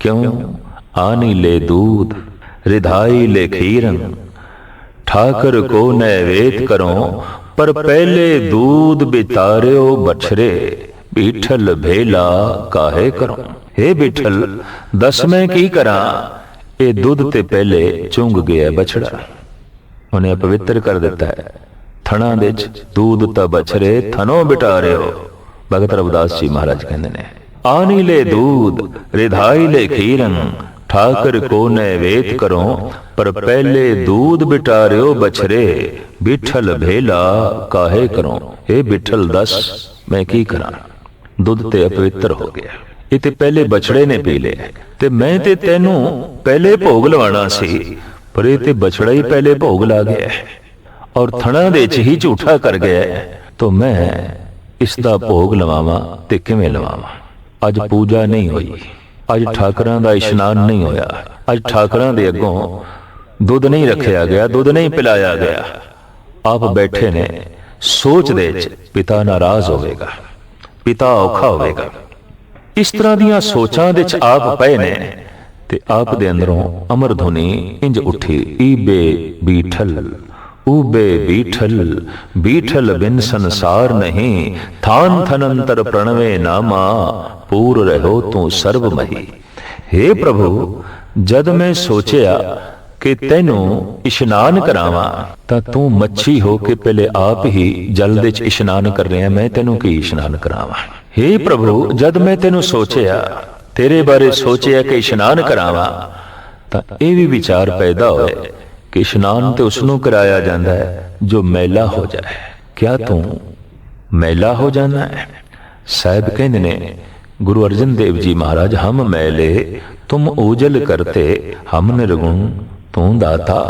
ਕਿਉਂ? ਆਨੀ ਨਹੀਂ ਲੈ ਦੂਧ ਰਿਧਾਈ ਲੈ ਖੀਰਨ ਠਾਕਰ ਕੋ ਨੈਵੇਦ ਕਰੋ, ਪਰ ਪਹਿਲੇ ਦੂਧ ਬਿਤਾਰਿਓ ਬਛਰੇ ਬੀਠਲ ਭੇਲਾ ਕਾਹੇ ਕਰੋ? हे ਬਿਠਲ, ਦਸ ਮੈਂ ਕੀ ਕਰਾਂ? ਇਹ ਦੁੱਧ ਤੇ ਪਹਿਲੇ ਚੁੰਗ ਗਿਆ ਬਛੜਾ। ਉਹਨੇ ਪਵਿੱਤਰ ਕਰ ਦਿੱਤਾ ਹੈ। ਥਣਾ ਦੇ ਚ ਦੂਧ ਤਾਂ ਬਛਰੇ ਥਨੋ ਬਿਟਾਰਿਓ। ਭਗਤ ਰਵਿਦਾਸ ਜੀ ਮਹਾਰਾਜ ਕਹਿੰਦੇ ਨੇ ਆਨੀ ਲੈ ਦੂਧ, ਰਿਧਾਈ ਖੀਰਨ ਠਾਕਰ ਕੋ ਨੈਵੇਦ ਕਰੋ, ਪਰ ਪਹਿਲੇ ਦੂਧ ਬਿਟਾਰਿਓ ਬਛਰੇ, ਬਿਠਲ ਭੇਲਾ ਕਾਹੇ ਕਰੋ? ਇਹ ਬਿਠਲ ਦਸ, ਮੈਂ ਕੀ ਕਰਾਂ? ਦੁੱਧ ਤੇ ਅਪਵਿੱਤਰ ਹੋ ਗਿਆ। ਇਹ ਤੇ ਪਹਿਲੇ ਬਛੜੇ ਨੇ ਪੀ ਲਿਆ ਤੇ ਮੈਂ ਤੇ ਤੈਨੂੰ ਪਹਿਲੇ ਭੋਗ ਲਵਾਣਾ ਸੀ, ਪਰ ਇਹ ਤੇ ਬਛੜਾ ਹੀ ਪਹਿਲੇ ਭੋਗ ਲਾ ਗਿਆ ਔਰ ਥਣਾ ਦੇ ਚ ਹੀ ਝੂਠਾ ਕਰ ਗਿਆ ਤਾਂ ਮੈਂ ਇਸ ਦਾ ਭੋਗ ਲਵਾਵਾਂ ਤੇ ਕਿਵੇਂ ਲਵਾਵਾਂ? ਅੱਜ ਪੂਜਾ ਨਹੀਂ ਹੋਈ। ਅੱਜ ਠਾਕਰਾਂ ਦਾ ਇਸ਼ਨਾਨ ਨਹੀਂ ਹੋਇਆ। ਅੱਜ ਠਾਕਰਾਂ ਦੇ ਅੱਗੋਂ ਦੁੱਧ ਨਹੀਂ ਰੱਖਿਆ ਗਿਆ, ਦੁੱਧ ਨਹੀਂ ਪਿਲਾਇਆ ਗਿਆ। ਆਪ ਬੈਠੇ ਨੇ, ਸੋਚ ਦੇ ਵਿੱਚ ਪਿਤਾ ਨਾਰਾਜ਼ ਹੋਵੇਗਾ, ਪਿਤਾ ਔਖਾ ਹੋਵੇਗਾ। ਇਸ ਤਰ੍ਹਾਂ ਦੀਆਂ ਸੋਚਾਂ ਦੇ ਚ ਆਪ ਪਏ ਨੇ ਤੇ ਆਪ ਦੇ ਅੰਦਰੋਂ ਅਮਰ ਧੁਨੀ ਇੰਜ ਉੱਠੀ, ਈਬੇ ਬੀਠਲ। ਊਬੇ ਬੀਠਲ ਬੀਠਲ ਬਿਨ ਸੰਸਾਰ ਨਹੀਂ, ਥਾਨ ਥਨੰਤਰ ਪ੍ਰਣਵੇ ਨਾਮਾ, ਪੂਰ ਰਹੋ ਤੂੰ ਸਰਬ हे ਪ੍ਰਭੂ, ਜਦ ਮੈਂ ਸੋਚਿਆ ਕਿ ਤੈਨੂੰ ਇਸ਼ਨਾਨ ਕਰਾਵਾਂ, ਤਾਂ ਤੂੰ ਮੱਛੀ ਹੋ ਕੇ ਪਹਿਲੇ ਆਪ ਹੀ ਜਲ ਦੇ ਚ ਇਸ਼ਨਾਨ ਕਰ ਰਿਹਾ, ਮੈਂ ਤੈਨੂੰ ਕੀ ਇਸ਼ਨਾਨ ਕਰਾਵਾਂ? हे ਪ੍ਰਭੂ, ਜਦ ਮੈਂ ਤੈਨੂੰ ਸੋਚਿਆ, ਤੇਰੇ ਬਾਰੇ ਸੋਚਿਆ ਕਿ ਇਸ਼ਨਾਨ ਕਰਾਵਾਂ, ਤਾਂ ਇਹ ਵੀ ਵਿਚਾਰ ਪੈਦਾ ਹੋਇਆ ਕਿ ਇਸ਼ਨਾਨ ਤੇ ਉਸ ਨੂੰ ਕਰਾਇਆ ਜਾਂਦਾ ਹੈ, ਜੋ ਮੈਲਾ ਹੋ ਜਾਏ। ਕਿਆ ਤੂੰ ਮੈਲਾ ਹੋ ਜਾਣਾ ਹੈ? ਸਾਹਿਬ ਕਹਿੰਦੇ ਨੇ, ਗੁਰੂ ਅਰਜਨ ਦੇਵ ਜੀ ਮਹਾਰਾਜ, ਹਮ ਮੈਲੇ, ਤੁਮ ਉਜਲ ਕਰਤੇ, ਹਮ ਨਿਰਗੁਣ, ਤੂੰ ਦਾਤਾ,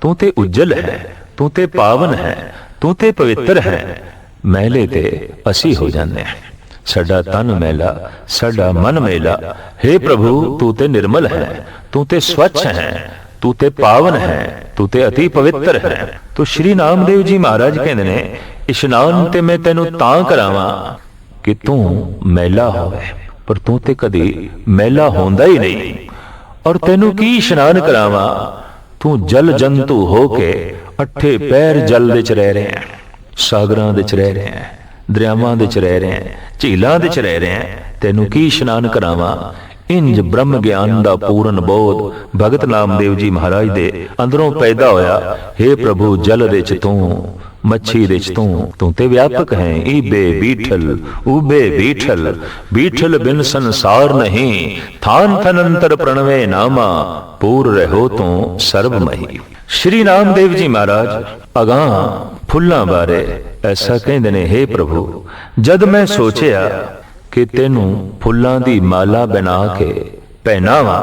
ਤੂੰ ਤੇ ਉਜਲ ਹੈ, ਤੂੰ ਤੇ ਪਾਵਨ ਹੈ, ਤੂੰ ਤੇ ਪਵਿੱਤਰ ਹੈ। ਮੈਲੇ ਤੇ ਅਸੀਂ ਹੋ ਜਾਂਦੇ ਹਾਂ। ਸਾਡਾ ਤਨ ਮੈਲਾ, ਸਾਡਾ ਮਨ ਮੈਲਾ। हे ਪ੍ਰਭੂ, ਤੂੰ ਤੇ ਨਿਰਮਲ ਹੈ, ਤੂੰ ਤੇ ਸਵੱਛ ਹੈ। ਤੂੰ ਤੇ ਪਾਵਨ ਹੈ, ਤੂੰ ਤੇ ਅਤੀ ਪਵਿੱਤਰ ਹੈ। ਤੋ ਸ਼੍ਰੀ ਨਾਮਦੇਵ ਜੀ ਮਹਾਰਾਜ ਕਹਿੰਦੇ ਨੇ ਇਸ਼ਨਾਨ ਤੇ ਮੈਂ ਤੈਨੂੰ ਤਾਂ ਕਰਾਵਾਂ ਕਿ ਤੂੰ ਮੈਲਾ ਹੋਵੇ, ਪਰ ਤੂੰ ਤੇ ਕਦੀ ਮੈਲਾ ਹੁੰਦਾ ਹੀ ਨਹੀਂ। ਔਰ ਤੈਨੂੰ ਕੀ ਇਸ਼ਨਾਨ ਕਰਾਵਾਂ? ਤੂੰ ਜਲ ਜੰਤੂ ਹੋ ਕੇ ਅੱਠੇ ਪੈਰ ਜਲ ਦੇ ਚ ਰਹਿ ਰਿਹਾ, ਸਾਗਰਾਂ ਦੇ ਚ ਰਹਿ ਰਿਹਾ, ਦਰਿਆਵਾਂ ਦੇ ਚ ਰਹਿ ਰਿਹਾ, ਝੀਲਾਂ ਦੇ ਚ ਰਹਿ ਰਿਹਾ। ਤੈਨੂੰ ਕੀ ਇਸ਼ਨਾਨ ਕਰਾਵਾਂ? ਇੰਜ ਬ੍ਰਹਮ ਗਿਆਨ ਦਾ ਪੂਰਨ ਬੋਧ ਭਗਤ ਨਾਮਦੇਵ ਜੀ ਮਹਾਰਾਜ ਦੇ ਅੰਦਰੋਂ ਪੈਦਾ ਹੋਇਆ। हे ਪ੍ਰਭੂ, ਜਲ ਵਿੱਚ ਤੂੰ, ਮੱਛੀ ਵਿੱਚ ਤੂੰ ਤੂੰ ਤੇ ਵਿਆਪਕ ਹੈ। ਈਬੇ ਬੀਠਲ ਉਬੇ ਬੀਠਲ ਬੀਠਲ ਬਿਨ ਸੰਸਾਰ ਨਹੀਂ। ਥਾਨ ਥਨੰਤਰ ਪ੍ਰਣਵੇ ਨਾਮਾ, ਪੂਰ ਰਹੋ ਤੂੰ ਸਰਬਮਹੀ ਸ਼੍ਰੀ ਨਾਮਦੇਵ ਜੀ ਮਹਾਰਾਜ, ਅਗਾਹ ਫੁੱਲਾਂ ਬਾਰੇ ਐਸਾ ਕਹਿੰਦੇ ਨੇ हे ਪ੍ਰਭੂ, ਜਦ ਮੈਂ ਸੋਚਿਆ ਕਿ ਤੈਨੂੰ ਫੁੱਲਾਂ ਦੀ ਮਾਲਾ ਬਣਾ ਕੇ ਪਹਿਨਾਵਾਂ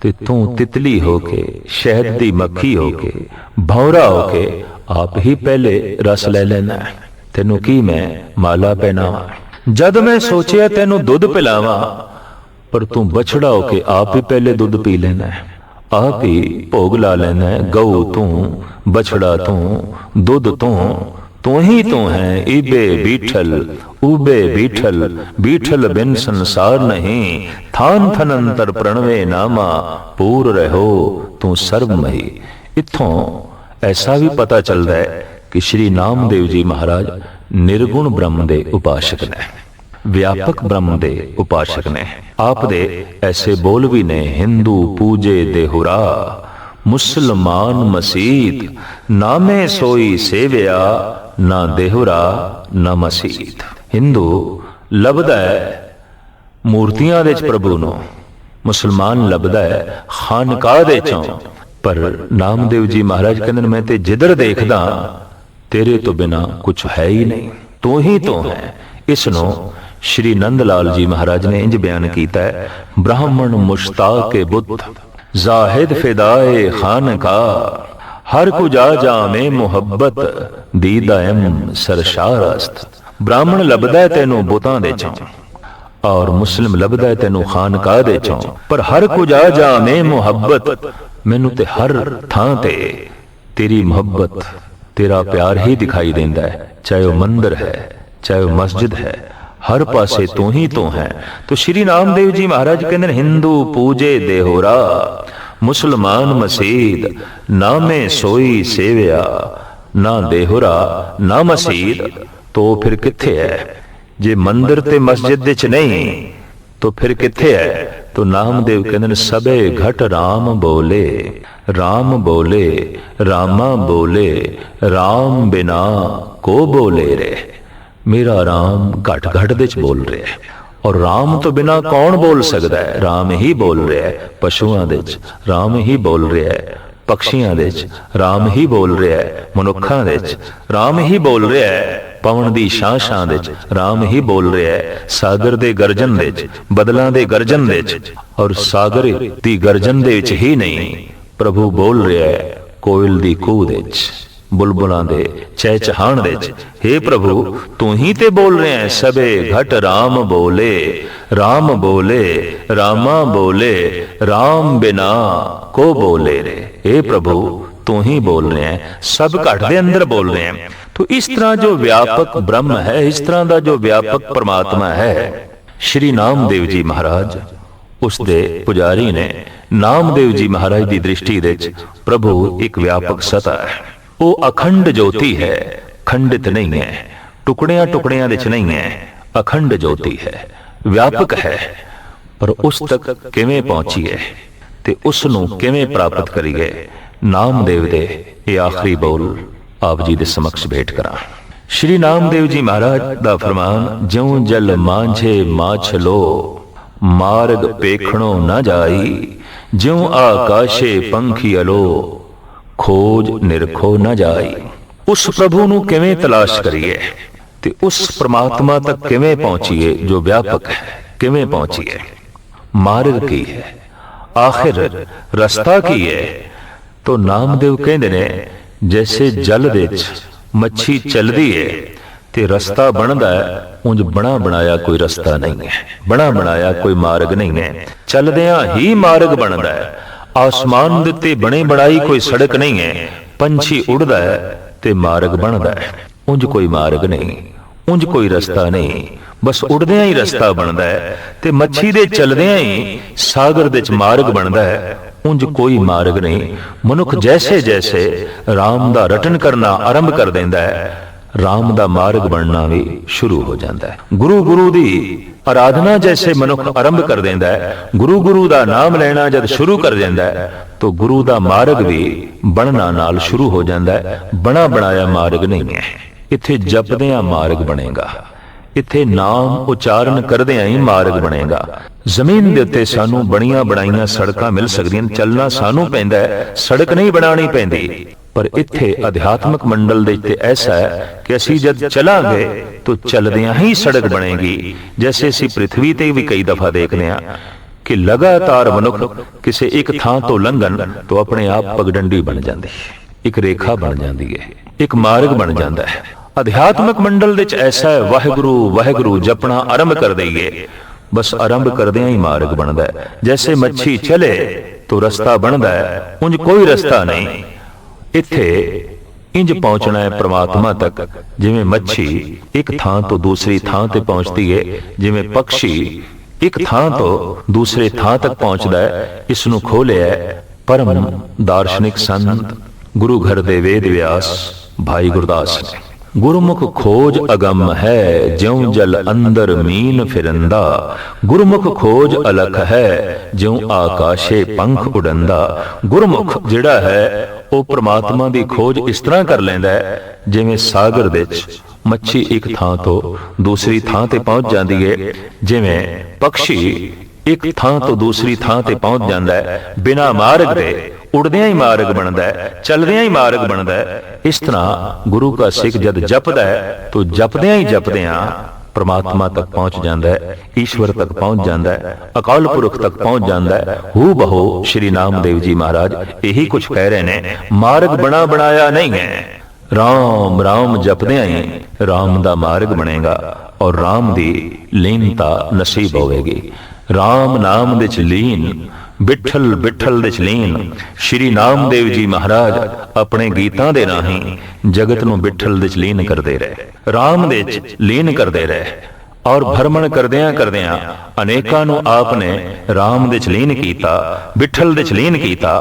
ਤੇ ਤੂੰ ਤਿਤਲੀ ਹੋ ਕੇ, ਸ਼ਹਿਦ ਦੀ ਮੱਖੀ ਹੋ ਕੇ, ਭੌਰਾ ਹੋ ਕੇ ਆਪ ਹੀ ਪਹਿਲੇ ਰਸ ਲੈ ਲੈਣਾ ਤੈਨੂੰ ਕੀ ਮੈਂ ਮਾਲਾ ਪਹਿਨਾਵਾਂ? ਜਦ ਮੈਂ ਸੋਚਿਆ ਤੈਨੂੰ ਦੁੱਧ ਪਿਲਾਵਾਂ, ਪਰ ਤੂੰ ਬਛੜਾ ਹੋ ਕੇ ਆਪ ਹੀ ਪਹਿਲੇ ਦੁੱਧ ਪੀ ਲੈਣਾ ਹੈ। ਆਪ ਹੀ ਭੋਗ ਲਾ ਲੈਣਾ ਗਊ ਤੂੰ, ਬਛੜਾ ਤੂੰ, ਦੁੱਧ ਤੂੰ ਤੂੰ ਹੀ ਤੂੰ ਹੈ ਈਬੇ ਬੀਠਲ ਉਬੇ ਬੀਠਲ ਬੀਠਲ ਬਿਨ ਸੰਸਾਰ ਨਹੀਂ। ਥਾਨ ਥਨੰਤਰ ਪ੍ਰਣਵੇ ਨਾਮਾ ਪੂਰ ਰਹੋ ਤੂੰ ਸਰਬਮਹੀ ਇਥੋਂ ਐਸਾ ਵੀ ਪਤਾ ਚੱਲਦਾ ਹੈ ਕਿ ਸ਼੍ਰੀ ਨਾਮਦੇਵ ਜੀ ਮਹਾਰਾਜ ਨਿਰਗੁਣ ਬ੍ਰਹਮ ਦੇ ਉਪਾਸ਼ਕ ਨੇ। ਵਿਆਪਕ ਬ੍ਰਹਮ ਦੇ ਉਪਾਸ਼ਕ ਨੇ। ਆਪ ਦੇ ਐਸੇ ਬੋਲ ਵੀ ਨੇ ਹਿੰਦੂ ਪੂਜੇ ਦੇਹੁਰਾ ਮੁਸਲਮਾਨ ਮਸੀਤ ਨਾਮੇ ਸੋਈ ਸੇਵਿਆ। ਨਾ ਦੇਹੁਰਾ, ਨਾ ਮਸੀਤ। ਹਿੰਦੂ, ਲੱਭਦਾ ਹੈ ਮੂਰਤੀਆਂ ਦੇ ਵਿੱਚ ਪ੍ਰਭੂ ਨੂੰ। ਮੁਸਲਮਾਨ ਲੱਭਦਾ ਹੈ ਖਾਨਕਾਹ ਦੇ ਚੋਂ। ਪਰ ਨਾਮਦੇਵ ਜੀ ਮਹਾਰਾਜ ਕਹਿੰਦੇ ਮੈਂ ਤੇ ਜਿੱਧਰ ਦੇਖਦਾ, ਤੇਰੇ ਤੋਂ ਬਿਨਾ ਕੁਝ ਹੈ ਹੀ ਨਹੀਂ। ਤੂੰ ਹੀ ਤੂੰ ਹੈ। ਇਸ ਨੂੰ ਸ਼੍ਰੀ ਨੰਦ ਲਾਲ ਜੀ ਮਹਾਰਾਜ ਨੇ ਇੰਜ ਬਿਆਨ ਕੀਤਾ ਹੈ, ਬ੍ਰਾਹਮਣ ਮੁਸ਼ਤਾਕ ਬੁੱਧ, ਜ਼ਾਹਿਦ ਫਿਦਾਏ ਖਾਨਕਾ ਹਰ ਕੁ ਜਾ ਜਾਮੇ ਮੁਹੱਬਤ ਦੀਦਾਇਮ ਸਰਸ਼ਾਰਸਤ। ਬ੍ਰਾਹਮਣ ਲੱਭਦਾ ਤੈਨੂੰ ਬੁੱਤਾਂ ਦੇ ਚੋਂ, ਔਰ ਮੁਸਲਿਮ ਲੱਭਦਾ ਹੈ ਤੈਨੂੰ ਖਾਨਕਾਹ ਦੇ ਚੋਂ। ਪਰ ਹਰ ਕੁ ਜਾ ਜਾਮੇ ਮੁਹੱਬਤ, ਮੈਨੂੰ ਤੇ ਹਰ ਥਾਂ ਤੇ ਤੇਰੀ ਮੁਹੱਬਤ, ਤੇਰਾ ਪਿਆਰ ਹੀ ਦਿਖਾਈ ਦਿੰਦਾ ਹੈ। ਚਾਹੇ ਉਹ ਮੰਦਰ ਹੈ, ਚਾਹੇ ਉਹ ਮਸਜਿਦ ਹੈ, ਹਰ ਪਾਸੇ ਤੂੰ ਹੀ ਤੂੰ ਹੈ। ਤੋ ਸ਼੍ਰੀ ਨਾਮਦੇਵ ਜੀ ਮਹਾਰਾਜ ਕਹਿੰਦੇ ਨੇ, ਹਿੰਦੂ ਪੂਜੇ ਦੇਹੋਰਾ। ਮੁਸਲਮਾਨ ਮਸੀਦ ਨਾਮੇ ਸੋਈ ਸੇਵਿਆ, ਨਾ ਦੇਹੁਰਾ, ਨਾ ਮਸੀਦ। ਤੋ ਫਿਰ ਕਿੱਥੇ ਹੈ ਜੇ ਮੰਦਰ ਤੇ ਮਸਜਿਦ ਦੇ ਨਹੀਂ, ਤੋ ਫਿਰ ਕਿੱਥੇ ਹੈ ਤੋ ਨਾਮਦੇਵ ਕਹਿੰਦੇ ਨੇ, ਸਭੇ ਘਟ RAM ਬੋਲੇ RAM ਬੋਲੇ, ਰਾਮਾ ਬੋਲੇ RAM ਬਿਨਾ ਕੋ ਬੋਲੇ ਰੇ? ਮੇਰਾ RAM ਘਟ ਘਟ ਦੇ ਚ ਬੋਲ ਰਿਹਾ ਹੈ। ਔਰ RAM ਤੋਂ ਬਿਨਾ ਕੌਣ ਬੋਲ ਸਕਦਾ ਹੈ? RAM ਹੀ? ਬੋਲ ਰਿਹਾ ਹੈ। ਪਸ਼ੂਆਂ ਦੇ ਚ RAM ਹੀ ਬੋਲ ਰਿਹਾ ਹੈ। ਪਕਸ਼ੀਆਂ ਦੇ ਚ RAM ਹੀ ਬੋਲ ਰਿਹਾ ਹੈ। ਮਨੁੱਖਾਂ ਦੇ ਚ RAM ਹੀ ਬੋਲ ਰਿਹਾ ਹੈ। ਪਵਨ ਦੀ ਸ਼ਾਂ ਸ਼ਾਂ ਦੇ ਚ RAM ਹੀ ਬੋਲ ਰਿਹਾ ਹੈ। ਸਾਗਰ ਦੇ ਗਰਜਨ ਦੇ ਚ ਬਦਲਾਂ ਦੇ ਗਰਜਨ ਦੇ ਚ ਔਰ ਸਾਗਰ ਦੀ ਗਰਜਨ ਦੇ ਵਿੱਚ ਹੀ ਨਹੀਂ। ਪ੍ਰਭੂ ਬੋਲ ਰਿਹਾ ਹੈ। ਕੋਇਲ ਦੀ ਕੂਹ ਦੇ ਚ ਬੁਲਬੁਲਾਂ ਦੇ ਚਹਿਚਹਾਣ ਦੇ ਚ हे ਪ੍ਰਭੂ, ਤੂੰ ਹੀ ਤੇ ਬੋਲ ਰਿਹਾ ਹੈ ਸਭੇ ਘਟ RAM ਬੋਲੇ RAM ਬੋਲੇ, ਰਾਮਾ ਬੋਲੇ RAM ਬਿਨਾ ਕੋ ਬੋਲੇ ਰੇ। हे ਪ੍ਰਭੂ, ਤੂੰ ਹੀ ਬੋਲ ਰਿਹਾ ਹੈ, ਸਭ ਘਟ ਦੇ ਅੰਦਰ ਬੋਲ ਰਿਹਾ ਹੈ। ਤੋ ਇਸ ਤਰ੍ਹਾਂ ਜੋ ਵਿਆਪਕ ਬ੍ਰਹਮ ਹੈ, ਇਸ ਤਰ੍ਹਾਂ ਦਾ ਜੋ ਵਿਆਪਕ ਪਰਮਾਤਮਾ ਹੈ, ਸ਼੍ਰੀ ਨਾਮਦੇਵ ਜੀ ਮਹਾਰਾਜ, ਉਸ ਦੇ ਪੁਜਾਰੀ ਨੇ ਨਾਮਦੇਵ ਜੀ ਮਹਾਰਾਜ ਦੀ ਦ੍ਰਿਸ਼ਟੀ ਦੇ ਵਿੱਚ ਪ੍ਰਭੂ ਇੱਕ ਵਿਆਪਕ ਸਤਾ ਹੈ। ਉਹ ਅਖੰਡ ਜੋਤੀ ਹੈ। ਖੰਡਿਤ ਨਹੀਂ ਹੈ। ਟੁਕੜਿਆਂ ਟੁਕੜਿਆਂ ਦੇ ਵਿੱਚ ਨਹੀਂ ਹੈ। ਅਖੰਡ ਜੋਤੀ ਹੈ। ਵਿਆਪਕ ਹੈ। ਪਰ ਉਸ ਤੱਕ ਕਿਵੇਂ ਪਹੁੰਚੀਏ ਤੇ ਉਸ ਨੂੰ ਕਿਵੇਂ ਪ੍ਰਾਪਤ ਕਰੀਏ? ਨਾਮਦੇਵ ਦੇ ਇਹ ਆਖਰੀ ਬੋਲ ਆਪ ਜੀ ਦੇ ਸਮਕਸ਼ ਭੇਟ ਕਰਾਂ। ਸ਼੍ਰੀ ਨਾਮਦੇਵ ਜੀ ਮਹਾਰਾਜ ਦਾ ਫਰਮਾਨ, ਜਿਉ ਜਲ ਮਾਂਝੇ ਮਾਛਲੋ ਮਾਰਗ ਪੇਖਣੋ ਨਾ ਜਾਈ, ਜਿਉ ਆਕਾਸ਼ੇ ਪੰਖੀ ਅਲੋ ਖੋਜ ਨਿਰਖੋ ਨਾ ਜਾਈ। ਉਸ ਪ੍ਰਭੂ ਨੂੰ ਕਿਵੇਂ ਤਲਾਸ਼ ਕਰੀਏ? ਤੇ ਉਸ ਪ੍ਰਮਾਤਮਾ ਤੱਕ ਕਿਵੇਂ ਪਹੁੰਚੀਏ ਜੋ ਵਿਆਪਕ ਹੈ? ਕਿਵੇਂ ਪਹੁੰਚੀਏ? ਮਾਰਗ ਕੀ ਹੈ? ਆਖਿਰ ਰਸਤਾ ਕੀ ਹੈ? ਤੋ ਨਾਮਦੇਵ ਕਹਿੰਦੇ ਨੇ, ਜੈਸੇ ਜਲ ਵਿੱਚ ਮੱਛੀ ਚੱਲਦੀ ਹੈ ਤੇ ਰਸਤਾ ਬਣਦਾ ਹੈ ਬਣਾ ਬਣਾਇਆ ਕੋਈ ਰਸਤਾ ਨਹੀਂ ਹੈ। ਬਣਾ ਬਣਾਇਆ ਕੋਈ ਮਾਰਗ ਨਹੀਂ ਹੈ। ਚੱਲਦਿਆਂ ਹੀ ਮਾਰਗ ਬਣਦਾ ਹੈ। ਆਸਮਾਨ ਦੇ ਉੱਤੇ ਬਣੇ ਬਣਾਈ ਕੋਈ ਸੜਕ ਨਹੀਂ ਹੈ। ਪੰਛੀ ਉੜਦਾ ਹੈ ਤੇ ਮਾਰਗ ਬਣਦਾ ਹੈ। ਉਂਝ ਕੋਈ ਮਾਰਗ ਨਹੀਂ। ਉਂਝ ਕੋਈ ਰਸਤਾ ਨਹੀਂ। ਬਸ ਉੜਦਿਆਂ ਹੀ ਰਸਤਾ ਬਣਦਾ ਹੈ। ਤੇ ਮੱਛੀ ਦੇ ਚੱਲਦਿਆਂ ਹੀ ਸਾਗਰ ਦੇ ਚ ਮਾਰਗ ਬਣਦਾ ਹੈ। ਉਂਝ ਕੋਈ ਮਾਰਗ ਨਹੀਂ। ਮਨੁੱਖ ਜੈਸੇ ਜੈਸੇ RAM ਦਾ ਰਟਨ ਕਰਨਾ ਆਰੰਭ ਕਰ ਦਿੰਦਾ ਹੈ। ਰਾਮ ਦਾ ਮਾਰਗ ਬਣਨਾ ਵੀ ਸ਼ੁਰੂ ਹੋ ਜਾਂਦਾ ਹੈ। ਗੁਰੂ ਗੁਰੂ ਦੀ ਆਰਾਧਨਾ ਜੈਸੇ ਮਨੁੱਖ ਆਰੰਭ ਕਰ ਦਿੰਦਾ ਹੈ, ਗੁਰੂ ਗੁਰੂ ਦਾ ਨਾਮ ਲੈਣਾ ਜਦ ਸ਼ੁਰੂ ਕਰ ਦਿੰਦਾ ਹੈ, ਤਾਂ ਗੁਰੂ ਦਾ ਮਾਰਗ ਵੀ ਬਣਨਾ ਨਾਲ ਸ਼ੁਰੂ ਹੋ ਜਾਂਦਾ ਹੈ। ਬਣਾ ਬਣਾਇਆ ਮਾਰਗ ਨਹੀਂ ਹੈ। ਇੱਥੇ ਜਪਦਿਆਂ ਮਾਰਗ ਬਣੇਗਾ। ਇੱਥੇ ਨਾਮ ਉਚਾਰਨ ਕਰਦਿਆਂ ਹੀ ਮਾਰਗ ਬਣੇਗਾ। ਜ਼ਮੀਨ ਦੇ ਉੱਤੇ ਸਾਨੂੰ ਬਣੀਆਂ ਬਣਾਈਆਂ ਸੜਕਾਂ ਮਿਲ ਸਕਦੀਆਂ ਚੱਲਣਾ ਸਾਨੂੰ ਪੈਂਦਾ ਹੈ। ਸੜਕ ਨਹੀਂ ਬਣਾਉਣੀ ਪੈਂਦੀ। ਪਰ ਇੱਥੇ ਅਧਿਆਤਮਿਕ ਮੰਡਲ ਦੇ ਉੱਤੇ ਐਸਾ ਹੈ ਕਿ ਅਸੀਂ ਜਦ ਚਲਾਂਗੇ ਤਾਂ ਚੱਲਦਿਆਂ ਹੀ ਸੜਕ ਬਣੇਗੀ ਜੈਸੇ ਅਸੀਂ ਪ੍ਰithvi ਤੇ ਵੀ ਕਈ ਦਫਾ ਦੇਖਦੇ ਹਾਂ ਕਿ ਲਗਾਤਾਰ ਮਨੁੱਖ ਕਿਸੇ ਇੱਕ ਥਾਂ ਤੋਂ ਲੰਘਣ ਤੋਂ ਆਪਣੇ ਆਪ ਪਗਡੰਡੀ ਬਣ ਜਾਂਦੀ ਹੈ ਇੱਕ ਰੇਖਾ ਬਣ ਜਾਂਦੀ ਹੈ ਇੱਕ ਮਾਰਗ ਬਣ ਜਾਂਦਾ ਹੈ। ਅਧਿਆਤਮਿਕ ਮੰਡਲ ਦੇ ਵਿੱਚ ਐਸਾ ਹੈ ਵਾਹਿਗੁਰੂ ਵਾਹਿਗੁਰੂ ਜਪਣਾ ਆਰੰਭ ਕਰ ਦਈਏ ਬਸ ਆਰੰਭ ਕਰਦਿਆਂ ਹੀ ਮਾਰਗ ਬਣਦਾ ਹੈ। ਜੈਸੇ ਮੱਛੀ ਚਲੇ ਤਾਂ ਰਸਤਾ ਬਣਦਾ ਹੈ ਉਂਝ ਕੋਈ ਰਸਤਾ ਨਹੀਂ। ਇੱਥੇ ਇੰਜ ਪਹੁੰਚਣਾ ਹੈ ਪ੍ਰਮਾਤਮਾ ਤੱਕ। ਜਿਵੇਂ ਮੱਛੀ ਇੱਕ ਥਾਂ ਤੋਂ ਦੂਸਰੀ ਥਾਂ ਤੇ ਪਹੁੰਚਦੀ ਹੈ। ਜਿਵੇਂ ਪੰਛੀ ਇੱਕ ਥਾਂ ਤੋਂ ਦੂਸਰੇ ਥਾਂ ਤੱਕ ਪਹੁੰਚਦਾ ਹੈ। ਇਸ ਨੂੰ ਖੋਲਿਆ ਪਰਮ ਦਾਰਸ਼ਨਿਕ ਸੰਤ ਗੁਰੂ ਘਰ ਦੇ ਵੇਦ ਵਿਆਸ ਭਾਈ ਗੁਰਦਾਸ ਨੇ ਗੁਰਮੁਖ ਖੋਜ ਅਗੰਮ ਹੈ। ਜਿਉ ਜਲ ਅੰਦਰ ਮੀਨ ਫਿਰੰਦਾ। ਗੁਰਮੁਖ ਖੋਜ ਅਲਖ ਹੈ। ਜਿਉ ਆਕਾਸ਼ੇ ਪੰਖ ਉਡੰਦਾ। ਗੁਰਮੁਖ ਜਿਹੜਾ ਹੈ ਉਹ ਪ੍ਰਮਾਤਮਾ ਦੀ ਖੋਜ ਇਸ ਤਰ੍ਹਾਂ ਕਰ ਲੈਂਦਾ ਹੈ, ਜਿਵੇਂ ਸਾਗਰ ਵਿੱਚ ਮੱਛੀ ਇੱਕ ਥਾਂ ਤੋਂ ਦੂਸਰੀ ਥਾਂ ਤੇ ਪਹੁੰਚ ਜਾਂਦੀ ਹੈ, ਜਿਵੇਂ ਪੰਛੀ ਇੱਕ ਥਾਂ ਤੋਂ ਦੂਸਰੀ ਥਾਂ ਤੇ ਪਹੁੰਚ ਜਾਂਦਾ ਹੈ, ਬਿਨਾ ਮਾਰਗ ਦੇ ਉੜਦਿਆਂ ਹੀ ਮਾਰਗ ਬਣਦਾ ਹੈ, ਚਲਦਿਆਂ ਹੀ ਮਾਰਗ ਬਣਦਾ ਹੈ, ਇਸ ਤਰ੍ਹਾਂ ਗੁਰੂ ਕਾ ਸਿੱਖ ਜਦ ਜਪਦਾ ਹੈ, ਤਾਂ ਜਪਦਿਆਂ ਹੀ ਜਪਦਿਆਂ ਪ੍ਰਮਾਤਮਾ ਤੱਕ ਪਹੁੰਚ ਜਾਂਦਾ ਹੈ, ਈਸ਼ਵਰ ਤੱਕ ਪਹੁੰਚ ਜਾਂਦਾ ਹੈ, ਅਕਾਲ ਪੁਰਖ ਤੱਕ ਪਹੁੰਚ ਜਾਂਦਾ ਹੈ ਹੂ ਬਹੋ ਸ਼੍ਰੀ ਨਾਮਦੇਵ ਜੀ ਮਹਾਰਾਜ ਇਹੀ ਕੁਝ ਕਹਿ ਰਹੇ ਨੇ, ਮਾਰਗ ਬਣਾ ਬਣਾਇਆ ਨਹੀਂ ਹੈ। ਰਾਮ ਰਾਮ ਜਪਦਿਆਂ ਹੀ ਰਾਮ ਦਾ ਮਾਰਗ ਬਣੇਗਾ ਔਰ ਰਾਮ ਦੀ ਲੀਨਤਾ ਨਸੀਬ ਹੋਵੇਗੀ। ਰਾਮ ਨਾਮ ਵਿੱਚ ਲੀਨ ਬਿਠਲ ਬਿਠਲ ਦੇ ਚ ਸ਼੍ਰੀ ਨਾਮਦੇਵ ਜੀ ਮਹਾਰਾਜ ਆਪਣੇ ਗੀਤਾਂ ਦੇ ਰਾਹੀਂ ਜਗਤ ਨੂੰ ਬਿਠਲ ਦੇ ਚ ਕਰਦੇ ਰਹੇ। ਰਾਮ ਦੇ ਚ ਲੀਨ ਕਰਦੇ ਰਹੇ ਔਰ ਭਰਮਣ ਕਰਦਿਆਂ ਕਰਦਿਆਂ ਅਨੇਕਾਂ ਨੂੰ ਆਪ ਨੇ ਰਾਮ ਦੇ ਚ ਲੀਨ ਕੀਤਾ, ਬਿਠਲ ਦੇ ਚ ਲੀਨ ਕੀਤਾ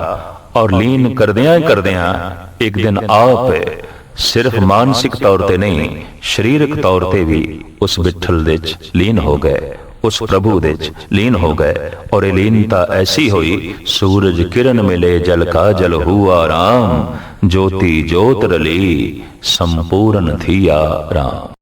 ਔਰ ਲੀਨ ਕਰਦਿਆਂ ਕਰਦਿਆਂ ਇੱਕ ਦਿਨ ਆਪ ਸਿਰਫ ਮਾਨਸਿਕ ਤੌਰ ਤੇ ਨਹੀਂ, ਸਰੀਰਕ ਤੌਰ ਤੇ ਵੀ ਉਸ ਬਿਠਲ ਦੇ ਚ ਲੀਨ ਹੋ ਗਏ। ਉਸ ਪ੍ਰਭੂ ਦੇ ਚ ਲੀਨ ਹੋ ਗਏ ਔਰ ਇਹ ਲੀਨਤਾ ਐਸੀ ਹੋਈ, ਸੂਰਜ ਕਿਰਨ ਮਿਲੇ, ਜਲ ਕਾ ਜਲ ਹੁਆ ਰਾਮ, ਜੋਤੀ ਜੋਤ ਰਲੀ, ਸੰਪੂਰਨ ਥੀਆ ਰਾਮ।